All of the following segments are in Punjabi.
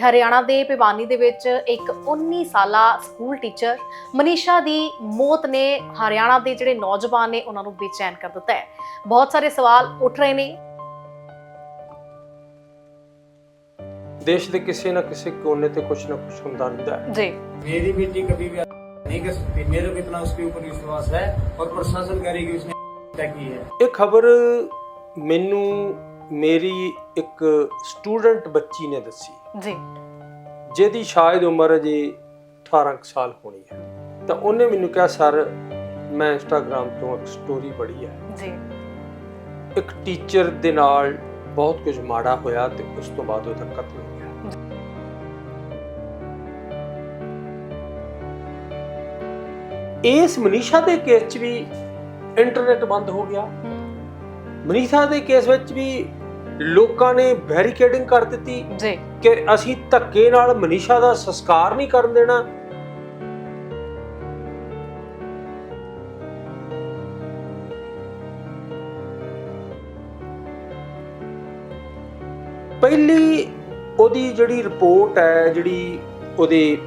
ਹਰਿਆਣਾ ਦੇ ਭਿਵਾਨੀ ਦੇ ਵਿੱਚ ਇੱਕ 19 ਸਾਲਾ ਸਕੂਲ ਟੀਚਰ ਮਨੀਸ਼ਾ ਦੀ ਮੌਤ ਨੇ ਹਰਿਆਣਾ ਦੇ ਜਿਹੜੇ ਨੌਜਵਾਨ ਨੇ ਉਹਨਾਂ ਨੂੰ ਬੇਚੈਨ ਕਰ ਦਿੱਤਾ ਹੈ ਬਹੁਤ ਸਾਰੇ ਸਵਾਲ ਉੱਠ ਰਹੇ ਨੇ ਦੇਸ਼ ਦੇ ਕਿਸੇ ਨਾ ਕਿਸੇ ਕੋਨੇ ਤੇ ਕੁਝ ਨਾ ਕੁਝ ਹੁੰਦਾ ਰਹਿੰਦਾ ਹੈ ਜੀ मेरी बेटी कभी भी नहीं कर सकती मेरे को इतना उसके ऊपर विश्वास है और प्रशासन करेगी उसने हत्या की है ਇਹ ਖਬਰ ਮੈਨੂੰ ਮੇਰੀ ਇੱਕ ਸਟੂਡੈਂਟ ਬੱਚੀ ਨੇ ਦੱਸੀ ਜੀ। ਜਿਹਦੀ ਸ਼ਾਇਦ ਉਮਰ ਅਜੇ 18 ਕੁ ਸਾਲ ਹੋਣੀ ਹੈ। ਤਾਂ ਉਹਨੇ ਮੈਨੂੰ ਕਿਹਾ ਸਰ ਮੈਂ ਇੰਸਟਾਗ੍ਰam ਤੋਂ ਇੱਕ ਸਟੋਰੀ ਪੜ੍ਹੀ ਹੈ। ਜੀ। ਇੱਕ ਟੀਚਰ ਦੇ ਨਾਲ ਬਹੁਤ ਕੁਝ ਮਾੜਾ ਹੋਇਆ ਤੇ ਉਸ ਤੋਂ ਬਾਅਦ ਉਹਦਾ ਕਤਲ ਹੋ ਗਿਆ। ਇਸ ਮਨੀਸ਼ਾ ਦੇ ਕੇਸ 'ਚ ਵੀ ਇੰਟਰਨੈਟ ਬੰਦ ਹੋ ਗਿਆ। ਮਨੀਸ਼ਾ ਦੇ ਕੇਸ ਵਿੱਚ ਵੀ ਲੋਕਾਂ ਨੇ ਬੈਰੀਕੇਡਿੰਗ ਕਰ ਦਿੱਤੀ ਜੀ। ਕਿ ਅਸੀਂ ਧੱਕੇ ਨਾਲ ਮਨੀਸ਼ਾ ਦਾ ਸੰਸਕਾਰ ਨਹੀਂ ਕਰਨ ਦੇਣਾ। ਪਹਿਲੀ ਉਹਦੀ ਜਿਹੜੀ ਰਿਪੋਰਟ ਹੈ ਜਿਹੜੀ ਉਹਦੇ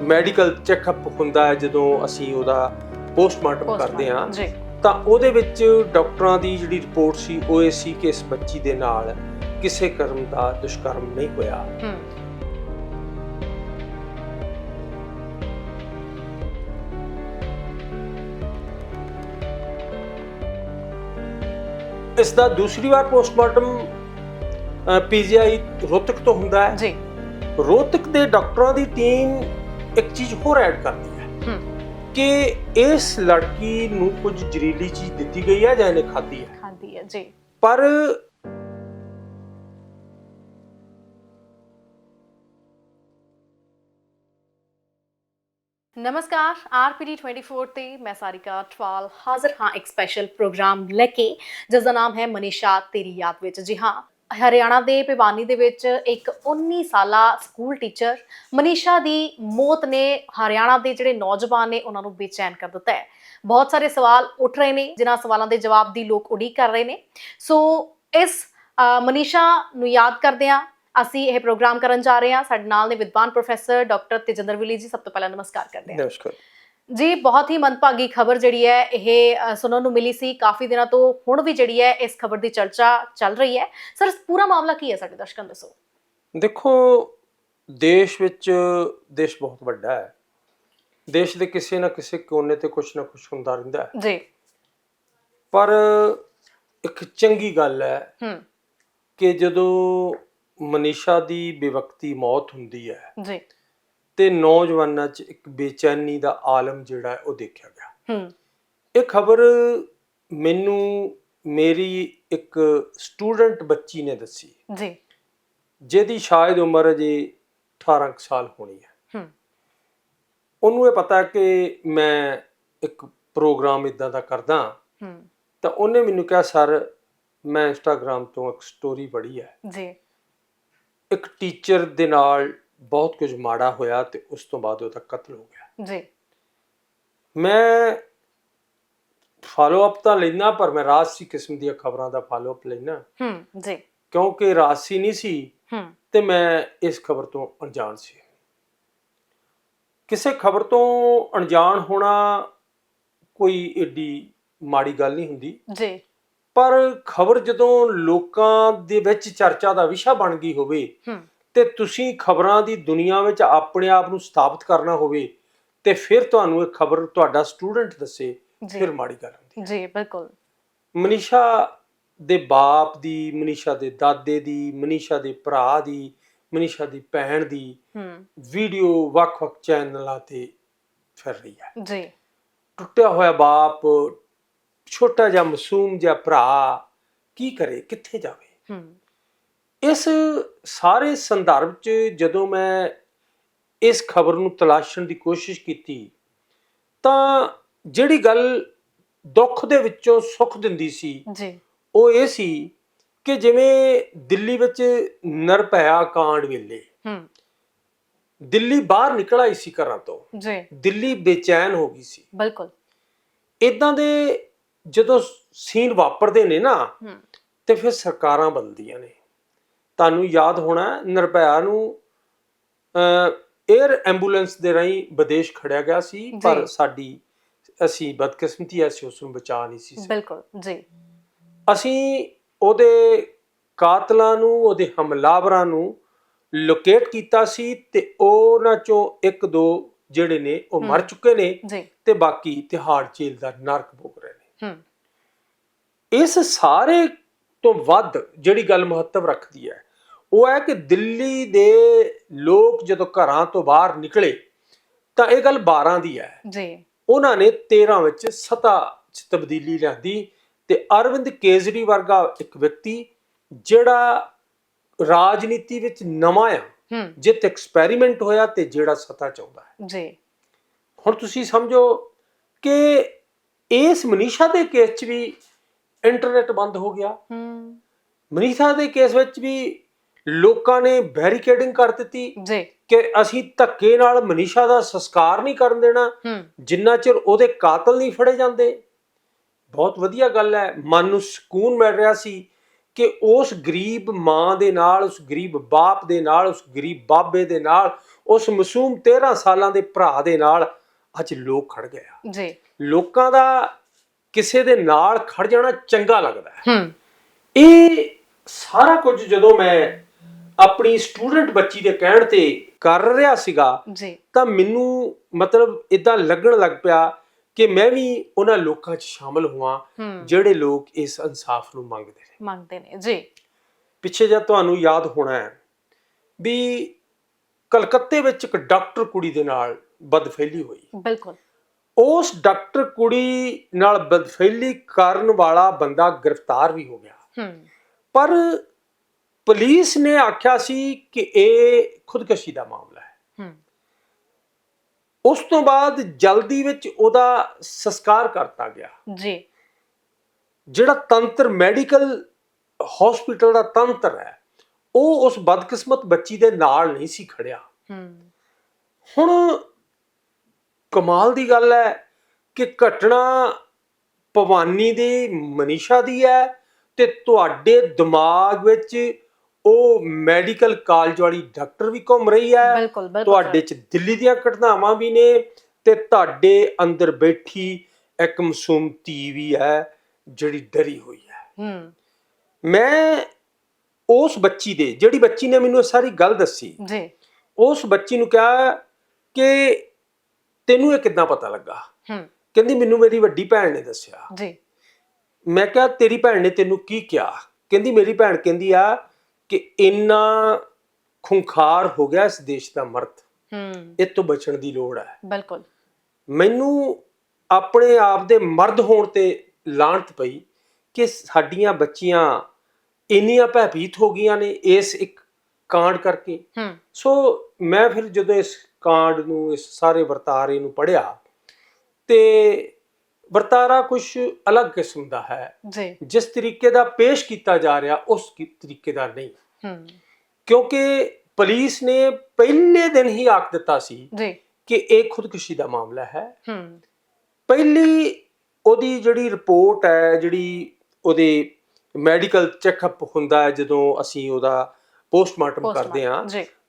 ਮੈਡੀਕਲ ਚੈੱਕਅਪ ਹੁੰਦਾ ਹੈ ਜਦੋਂ ਅਸੀਂ ਉਹਦਾ ਪੋਸਟਮਾਰਟਮ ਕਰਦੇ ਹਾਂ। ਜੀ। ਤਾਂ ਉਹਦੇ ਵਿੱਚ ਡਾਕਟਰਾਂ ਦੀ ਜਿਹੜੀ ਰਿਪੋਰਟ ਸੀ ਉਹ ਇਹ ਸੀ ਕਿ ਇਸ ਬੱਚੀ ਦੇ ਨਾਲ ਕਿਸੇ ਕਰਮ ਦਾ ਦੁਸ਼ਕਰਮ ਨਹੀਂ ਹੋਇਆ। ਇਸ ਦਾ ਦੂਸਰੀ ਵਾਰ ਪੋਸਟਮਾਰਟਮ ਪੀਜੀਆਈ ਰੋਹਤਕ ਤੋਂ ਹੁੰਦਾ ਹੈ। ਜੀ। ਰੋਹਤਕ ਦੇ ਡਾਕਟਰਾਂ ਦੀ ਟੀਮ ਇੱਕ ਚੀਜ਼ ਹੋਰ ਐਡ ਕਰਦੀ ਕਿ ਇਸ ਲੜਕੀ ਨੂੰ ਕੁਝ ਜ਼ਹਿਰੀਲੀ ਚੀਜ਼ ਦਿੱਤੀ ਗਈ ਹੈ ਜਾਂ ਇਹਨੇ ਖਾਧੀ ਹੈ ਖਾਂਦੀ ਹੈ ਜੀ। ਪਰ ਨਮਸਕਾਰ ਆਰਪੀਡੀ 24 ਤੇ ਮੈਂ ਸਾਰਿਕਾ ਟਵਾਲ ਹਾਜ਼ਰ ਹਾਂ ਇੱਕ ਸਪੈਸ਼ਲ ਪ੍ਰੋਗਰਾਮ ਲੈ ਕੇ ਜਿਸ ਦਾ ਨਾਮ ਹੈ ਮਨੀਸ਼ਾ ਤੇਰੀ ਯਾਦ ਵਿੱਚ। ਜੀ ਹਾਂ ਹਰਿਆਣਾ ਦੇ ਭਿਵਾਨੀ ਦੇ ਵਿੱਚ ਇੱਕ 19 ਸਾਲਾ ਸਕੂਲ ਟੀਚਰ ਮਨੀਸ਼ਾ ਦੀ ਮੌਤ ਨੇ ਹਰਿਆਣਾ ਦੇ ਜਿਹੜੇ ਨੌਜਵਾਨ ਨੇ ਉਹਨਾਂ ਨੂੰ ਬੇਚੈਨ ਕਰ ਦਿੱਤਾ ਹੈ। ਬਹੁਤ ਸਾਰੇ ਸਵਾਲ ਉੱਠ ਰਹੇ ਨੇ, ਜਿਨ੍ਹਾਂ ਸਵਾਲਾਂ ਦੇ ਜਵਾਬ ਦੀ ਲੋਕ ਉਡੀਕ ਕਰ ਰਹੇ ਨੇ। ਸੋ ਇਸ ਮਨੀਸ਼ਾ ਨੂੰ ਯਾਦ ਕਰਦੇ ਕਰਦਿਆਂ ਅਸੀਂ ਇਹ ਪ੍ਰੋਗਰਾਮ ਕਰਨ ਜਾ ਰਹੇ ਹਾਂ। ਸਾਡੇ ਨਾਲ ਨੇ ਵਿਦਵਾਨ ਪ੍ਰੋਫੈਸਰ ਡਾਕਟਰ ਤੇਜਿੰਦਰ ਵਿਲੀ ਜੀ, ਸਭ ਤੋਂ ਪਹਿਲਾਂ ਨਮਸਕਾਰ ਕਰਦੇ ਹਾਂ। ਨਮਸਕਾਰ। ਜੀ ਬਹੁਤ ਹੀ ਮੰਦਭਾਗੀ ਖਬਰ ਜਿਹੜੀ ਹੈ ਇਹ ਸੁਣਨ ਨੂੰ ਮਿਲੀ ਸੀ। ਕਾਫੀ ਦਿਨਾਂ ਤੋਂ ਹੁਣ ਵੀ ਜਿਹੜੀ ਹੈ ਇਸ ਖਬਰ ਦੀ ਚਰਚਾ ਚੱਲ ਰਹੀ ਹੈ। ਸਰ ਪੂਰਾ ਮਾਮਲਾ ਕੀ ਹੈ ਸਾਡੇ ਦਰਸ਼ਕਾਂ ਦੱਸੋ? ਦੇਖੋ ਦੇਸ਼ ਵਿੱਚ ਦੇਸ਼ ਬਹੁਤ ਵੱਡਾ ਹੈ। ਦੇਸ਼ ਦੇ ਕਿਸੇ ਨਾ ਕਿਸੇ ਕੋਨੇ ਤੇ ਕੁਝ ਨਾ ਕੁਝ ਹੁੰਦਾ ਰਹਿੰਦਾ ਹੈ। ਜੀ। ਪਰ ਇੱਕ ਚੰਗੀ ਗੱਲ ਹੈ ਹੂੰ। ਕਿ ਜਦੋਂ ਮਨੀਸ਼ਾ ਦੀ ਬੇਵਕਤੀ ਮੌਤ ਹੁੰਦੀ ਹੈ ਜੀ। ਤੇ ਨੌਜਵਾਨਾਂ 'ਚ ਇੱਕ ਬੇਚੈਨੀ ਦਾ ਆਲਮ ਜਿਹੜਾ ਉਹ ਦੇਖਿਆ ਗਿਆ। ਹੂੰ। ਇਹ ਖਬਰ ਮੈਨੂੰ ਮੇਰੀ ਇੱਕ ਸਟੂਡੈਂਟ ਬੱਚੀ ਨੇ ਦੱਸੀ। ਜੀ। ਜਿਹਦੀ ਸ਼ਾਇਦ ਉਮਰ ਅਜੇ 18 ਕੁ ਸਾਲ ਹੋਣੀ ਹੈ। ਹੂੰ। ਉਹਨੂੰ ਇਹ ਪਤਾ ਕਿ ਮੈਂ ਇੱਕ ਪ੍ਰੋਗਰਾਮ ਇਦਾਂ ਦਾ ਕਰਦਾ। ਹੂੰ। ਤਾਂ ਉਹਨੇ ਮੈਨੂੰ ਕਿਹਾ ਸਰ ਮੈਂ ਇੰਸਟਾਗ੍ਰam ਤੋਂ ਇੱਕ ਸਟੋਰੀ ਪੜ੍ਹੀ ਹੈ। ਜੀ। ਇੱਕ ਟੀਚਰ ਦੇ ਨਾਲ ਬਹੁਤ ਕੁਝ ਮਾੜਾ ਹੋਇਆ ਤੇ ਉਸ ਤੋਂ ਬਾਅਦ ਉਹਦਾ ਕਤਲ ਹੋ ਗਿਆ। ਜੀ। ਮੈਂ ਫਾਲੋ ਅਪ ਤਾਂ ਲੈਣਾ ਪਰ ਮੈਂ ਰਾਜਸੀ ਕਿਸਮ ਦੀਆਂ ਖਬਰਾਂ ਦਾ ਫਾਲੋ ਅਪ ਲੈਣਾ ਹੂੰ ਜੀ। ਕਿਉਂਕਿ ਰਾਜਸੀ ਨਹੀਂ ਸੀ ਹੂੰ। ਤੇ ਮੈਂ ਇਸ ਖਬਰ ਤੋਂ ਅਣਜਾਣ ਸੀ। ਕਿਸੇ ਖਬਰ ਤੋਂ ਅਣਜਾਣ ਹੋਣਾ ਕੋਈ ਏਡੀ ਮਾੜੀ ਗੱਲ ਨਹੀਂ ਹੁੰਦੀ। ਜੀ। ਪਰ ਖਬਰ ਜਦੋਂ ਲੋਕਾਂ ਦੇ ਵਿੱਚ ਚਰਚਾ ਦਾ ਵਿਸ਼ਾ ਬਣ ਗਈ ਹੋਵੇ ਤੇ ਤੁਸੀਂ ਖਬਰਾਂ ਦੀ ਦੁਨੀਆ ਵਿੱਚ ਆਪਣੇ ਆਪ ਨੂੰ ਸਥਾਪਿਤ ਕਰਨਾ ਹੋਵੇ ਤੇ ਫਿਰ ਤੁਹਾਨੂੰ ਇਹ ਖਬਰ ਤੁਹਾਡਾ ਸਟੂਡੈਂਟ ਦੱਸੇ ਫਿਰ ਮਾੜੀ ਗੱਲ ਹੁੰਦੀ ਜੀ ਬਿਲਕੁਲ। ਮਨੀਸ਼ਾ ਦੇ ਬਾਪ ਦੀ ਮਨੀਸ਼ਾ ਦੇ ਦਾਦੇ ਦੀ ਮਨੀਸ਼ਾ ਦੇ ਭਰਾ ਦੀ ਮਨੀਸ਼ਾ ਦੀ ਭੈਣ ਦੀ ਹੂੰ। ਵੀਡੀਓ ਵੱਖ-ਵੱਖ ਚੈਨਲਾਂ ਤੇ ਫਿਰ ਰਹੀ ਹੈ। ਜੀ। ਟੁੱਟਿਆ ਹੋਇਆ ਬਾਪ ਛੋਟਾ ਜਿਹਾ ਮਾਸੂਮ ਜਿਹਾ ਭਰਾ ਕੀ ਕਰੇ ਕਿੱਥੇ ਜਾਵੇ? ਹੂੰ। ਇਸ ਸਾਰੇ ਸੰਦਰਭ 'ਚ ਜਦੋਂ ਮੈਂ ਇਸ ਖਬਰ ਨੂੰ ਤਲਾਸ਼ਣ ਦੀ ਕੋਸ਼ਿਸ਼ ਕੀਤੀ ਤਾਂ ਜਿਹੜੀ ਗੱਲ ਦੁੱਖ ਦੇ ਵਿੱਚੋਂ ਸੁੱਖ ਦਿੰਦੀ ਸੀ ਜੀ। ਉਹ ਇਹ ਸੀ ਕਿ ਜਿਵੇਂ ਦਿੱਲੀ ਵਿੱਚ ਨਰਭਇਆ ਕਾਂਡ ਵੇਲੇ ਹੂੰ। ਦਿੱਲੀ ਬਾਹਰ ਨਿਕਲ ਆਈ ਸੀ ਘਰਾਂ ਤੋਂ। ਜੀ। ਦਿੱਲੀ ਬੇਚੈਨ ਹੋ ਗਈ ਸੀ। ਬਿਲਕੁਲ। ਇਦਾਂ ਦੇ ਜਦੋਂ ਸੀਨ ਵਾਪਰਦੇ ਨੇ ਨਾ ਤੇ ਫਿਰ ਸਰਕਾਰਾਂ ਬਦਲਦੀਆਂ ਨੇ। ਤੁਹਾਨੂੰ ਯਾਦ ਹੋਣਾ ਨਿਰਭਇਆ ਨੂੰ 에ਅਰ ਐਂਬੂਲੈਂਸ ਦੇ ਰਾਹੀਂ ਵਿਦੇਸ਼ ਖੜਿਆ ਗਿਆ ਸੀ ਪਰ। ਸਾਡੀ ਅਸੀਂ ਬਦਕਿਸਮਤੀ ਐ ਸੀ ਉਸ ਨੂੰ ਬਚਾ ਨਹੀਂ ਸੀ। ਬਿਲਕੁਲ ਜੀ ਅਸੀਂ ਉਹਦੇ ਕਾਤਲਾਂ ਨੂੰ ਉਹਦੇ ਹਮਲਾਵਰਾਂ ਨੂੰ ਲੋਕੇਟ ਕੀਤਾ ਸੀ ਤੇ ਉਹਨਾਂ ਚੋਂ ਇੱਕ ਦੋ ਜਿਹੜੇ ਨੇ ਉਹ ਮਰ। ਚੁੱਕੇ ਨੇ ਤੇ ਬਾਕੀ ਤਿਹਾੜ ਜੇਲ੍ਹ ਦਾ ਨਰਕ ਭੋਗ ਰਹੇ ਨੇ ਇਸ ਸਾਰੇ ਤੋਂ ਵੱਧ ਜਿਹੜੀ ਗੱਲ ਮਹੱਤਵ ਰੱਖਦੀ ਹੈ ਉਹ ਹੈ ਕਿ ਦਿੱਲੀ ਦੇ ਲੋਕ ਜਦੋਂ ਘਰਾਂ ਤੋਂ ਬਾਹਰ ਨਿਕਲੇ ਤਾਂ ਇਹ ਗੱਲ 12 ਦੀ ਹੈ। ਜੀ। ਉਹਨਾਂ ਨੇ 13 ਵਿੱਚ ਸਤਾ 'ਚ ਤਬਦੀਲੀ ਲਿਆਂਦੀ ਤੇ ਅਰਵਿੰਦ ਕੇਜਰੀ ਵਰਗਾ ਇੱਕ ਵਿਅਕਤੀ ਜਿਹੜਾ ਰਾਜਨੀਤੀ ਵਿੱਚ ਨਵਾਂ ਆ ਜਿੱਤ ਐਕਸਪੈਰੀਮੈਂਟ ਹੋਇਆ ਤੇ ਜਿਹੜਾ ਸਤਾ ਚਾਹੁੰਦਾ ਹੈ। ਜੀ। ਹੁਣ ਤੁਸੀਂ ਸਮਝੋ ਕਿ ਇਸ ਮਨੀਸ਼ਾ ਦੇ ਕੇਸ 'ਚ ਵੀ ਇੰਟਰਨੈਟ ਬੰਦ ਹੋ ਗਿਆ। ਹੂੰ। ਮਨੀਸ਼ਾ ਦੇ ਕੇਸ ਵਿੱਚ ਵੀ ਲੋਕਾਂ ਨੇ ਬੈਰੀਕੇਡਿੰਗ ਕਰ ਦਿੱਤੀ ਜੀ। ਕਿ ਅਸੀਂ ਧੱਕੇ ਨਾਲ ਮਨੀਸ਼ਾ ਦਾ ਸੰਸਕਾਰ ਨਹੀਂ ਕਰਨ ਦੇਣਾ। ਜਿੰਨਾ ਚਿਰ ਉਹਦੇ ਕਾਤਲ ਨਹੀਂ ਫੜੇ ਜਾਂਦੇ। ਬਹੁਤ ਵਧੀਆ ਗੱਲ ਹੈ। ਮਨ ਨੂੰ ਸਕੂਨ ਮਿਲ ਰਿਹਾ ਸੀ ਕਿ ਉਸ ਗਰੀਬ ਮਾਂ ਦੇ ਨਾਲ ਉਸ ਗਰੀਬ ਬਾਪ ਦੇ ਨਾਲ ਉਸ ਗਰੀਬ ਬਾਬੇ ਦੇ ਨਾਲ ਉਸ ਮਾਸੂਮ 13 ਸਾਲਾਂ ਦੇ ਭਰਾ ਦੇ ਨਾਲ ਅੱਜ ਲੋਕ ਖੜ ਗਏ ਆ। ਜੀ। ਲੋਕਾਂ ਦਾ ਕਿਸੇ ਦੇ ਨਾਲ ਖੜ ਜਾਣਾ ਚੰਗਾ ਲੱਗਦਾ ਹੈ। ਹੂੰ। ਇਹ ਸਾਰਾ ਕੁਝ ਜਦੋਂ ਮੈਂ ਆਪਣੀ ਸਟੂਡੈਂਟ ਬੱਚੀ ਦੇ ਕਹਿਣ ਤੇ ਕਰ ਰਿਹਾ ਸੀਗਾ ਜੀ। ਤਾਂ ਮੈਨੂੰ ਮਤਲਬ ਇਦਾਂ ਲੱਗਣ ਲੱਗ ਪਿਆ ਕਿ ਮੈਂ ਵੀ ਉਹਨਾਂ ਲੋਕਾਂ 'ਚ ਸ਼ਾਮਲ ਹੋਵਾਂ ਜਿਹੜੇ ਲੋਕ ਇਸ ਇਨਸਾਫ ਨੂੰ ਮੰਗਦੇ ਨੇ। ਮੰਗਦੇ ਨੇ ਜੀ। ਪਿੱਛੇ ਜੇ ਤੁਹਾਨੂੰ ਯਾਦ ਹੋਣਾ ਹੈ ਵੀ ਕਲਕੱਤੇ ਵਿੱਚ ਇੱਕ ਡਾਕਟਰ ਕੁੜੀ ਦੇ ਨਾਲ ਬਦਫੈਲੀ ਹੋਈ। ਬਿਲਕੁਲ। ਉਸ ਡਾਕਟਰ ਕੁੜੀ ਨਾਲ ਬਦਫੈਲੀ ਕਰਨ ਵਾਲਾ ਬੰਦਾ ਗ੍ਰਿਫਤਾਰ ਵੀ ਹੋ ਗਿਆ। ਹੂੰ। ਪਰ ਪੁਲਿਸ ਨੇ ਆਖਿਆ ਸੀ ਕਿ ਇਹ ਖੁਦਕਸ਼ੀ ਦਾ ਮਾਮਲਾ ਹੈ। ਉਸ ਤੋਂ ਬਾਅਦ ਜਲਦੀ ਵਿੱਚ ਉਹਦਾ ਸੰਸਕਾਰ ਕਰਤਾ ਗਿਆ। ਜੀ। ਜਿਹੜਾ ਤੰਤਰ ਮੈਡੀਕਲ ਹਸਪੀਟਲ ਦਾ ਤੰਤਰ ਹੈ ਉਹ ਉਸ ਬਦਕਿਸਮਤ ਬੱਚੀ ਦੇ ਨਾਲ ਨਹੀਂ ਸੀ ਖੜਿਆ। ਹੁਣ ਕਮਾਲ ਦੀ ਗੱਲ ਹੈ ਕਿ ਘਟਨਾ ਭਵਾਨੀ ਦੀ ਮਨੀਸ਼ਾ ਦੀ ਹੈ ਤੇ ਤੁਹਾਡੇ ਦਿਮਾਗ ਵਿੱਚ ਉਹ ਮੈਡੀਕਲ ਕਾਲਜ ਵਾਲੀ ਡਾਕਟਰ ਵੀ ਘੁੰਮ ਰਹੀ ਹੈ। ਬਿਲਕੁਲ ਬਿਲਕੁਲ ਤੁਹਾਡੇ ਚ ਦਿੱਲੀ ਦੀਆਂ ਘਟਨਾਵਾਂ ਵੀ ਨੇ ਤੇ ਤੁਹਾਡੇ ਅੰਦਰ ਬੈਠੀ ਇੱਕ ਮਾਸੂਮ ਧੀ ਵੀ ਹੈ ਜਿਹੜੀ ਡਰੀ ਹੋਈ ਹੈ। ਹੂੰ। ਮੈਂ ਉਸ ਬੱਚੀ ਦੇ ਜਿਹੜੀ ਬੱਚੀ ਨੇ ਮੈਨੂੰ ਇਹ ਸਾਰੀ ਗੱਲ ਦੱਸੀ ਜੀ। ਉਸ ਬੱਚੀ ਨੂੰ ਕਿਹਾ ਕਿ ਤੈਨੂੰ ਇਹ ਕਿੱਦਾਂ ਪਤਾ ਲੱਗਾ? ਹੂੰ। ਕਹਿੰਦੀ ਮੈਨੂੰ ਮੇਰੀ ਵੱਡੀ ਭੈਣ ਨੇ ਦੱਸਿਆ। ਜੀ। ਮੈਂ ਕਿਹਾ ਤੇਰੀ ਭੈਣ ਨੇ ਤੈਨੂੰ ਕੀ ਕਿਹਾ? ਕਹਿੰਦੀ ਮੇਰੀ ਭੈਣ ਕਹਿੰਦੀ ਆ ਕਿ ਇੰਨਾ ਖੁੰਖਾਰ ਹੋ ਗਿਆ ਇਸ ਦੇਸ਼ ਦਾ ਮਰਦ। ਹੂੰ। ਇਹ ਤੋਂ ਬਚਣ ਦੀ ਲੋੜ ਹੈ। ਬਿਲਕੁਲ। ਮੈਨੂੰ ਆਪਣੇ ਆਪ ਦੇ ਮਰਦ ਹੋਣ ਤੇ ਲਾਂਤ ਪਈ ਕਿ ਸਾਡੀਆਂ ਬੱਚੀਆਂ ਇੰਨੀਆਂ ਭੈਭੀਤ ਹੋ ਗਈਆਂ ਨੇ ਇਸ ਇੱਕ ਕਾਂਡ ਕਰਕੇ। ਹੂੰ। ਸੋ ਮੈਂ ਫਿਰ ਜਦੋਂ ਇਸ ਕਾਂਡ ਨੂੰ ਇਸ ਸਾਰੇ ਵਰਤਾਰੇ ਨੂੰ ਪੜਿਆ ਤੇ ਵਰਤਾਰਾ ਕੁਝ ਅਲੱਗ ਕਿਸਮ ਦਾ ਹੈ। ਜੀ। ਜਿਸ ਤਰੀਕੇ ਦਾ ਪੇਸ਼ ਕੀਤਾ ਜਾ ਰਿਹਾ ਉਸ ਤਰੀਕੇ ਦਾ ਨਹੀਂ। ਹੂੰ। ਕਿਉਂਕਿ ਪੁਲਿਸ ਨੇ ਪਹਿਲੇ ਦਿਨ ਹੀ ਆਖ ਦਿੱਤਾ ਸੀ ਜੀ। ਕਿ ਇਹ ਖੁਦਕੁਸ਼ੀ ਦਾ ਮਾਮਲਾ ਹੈ। ਹੂੰ। ਪਹਿਲੀ ਉਹਦੀ ਜਿਹੜੀ ਰਿਪੋਰਟ ਹੈ ਜਿਹੜੀ ਉਹਦੇ ਮੈਡੀਕਲ ਚੈੱਕਅਪ ਹੁੰਦਾ ਹੈ ਜਦੋਂ ਅਸੀਂ ਉਹਦਾ ਪੋਸਟਮਾਰਟਮ ਕਰਦੇ ਹਾਂ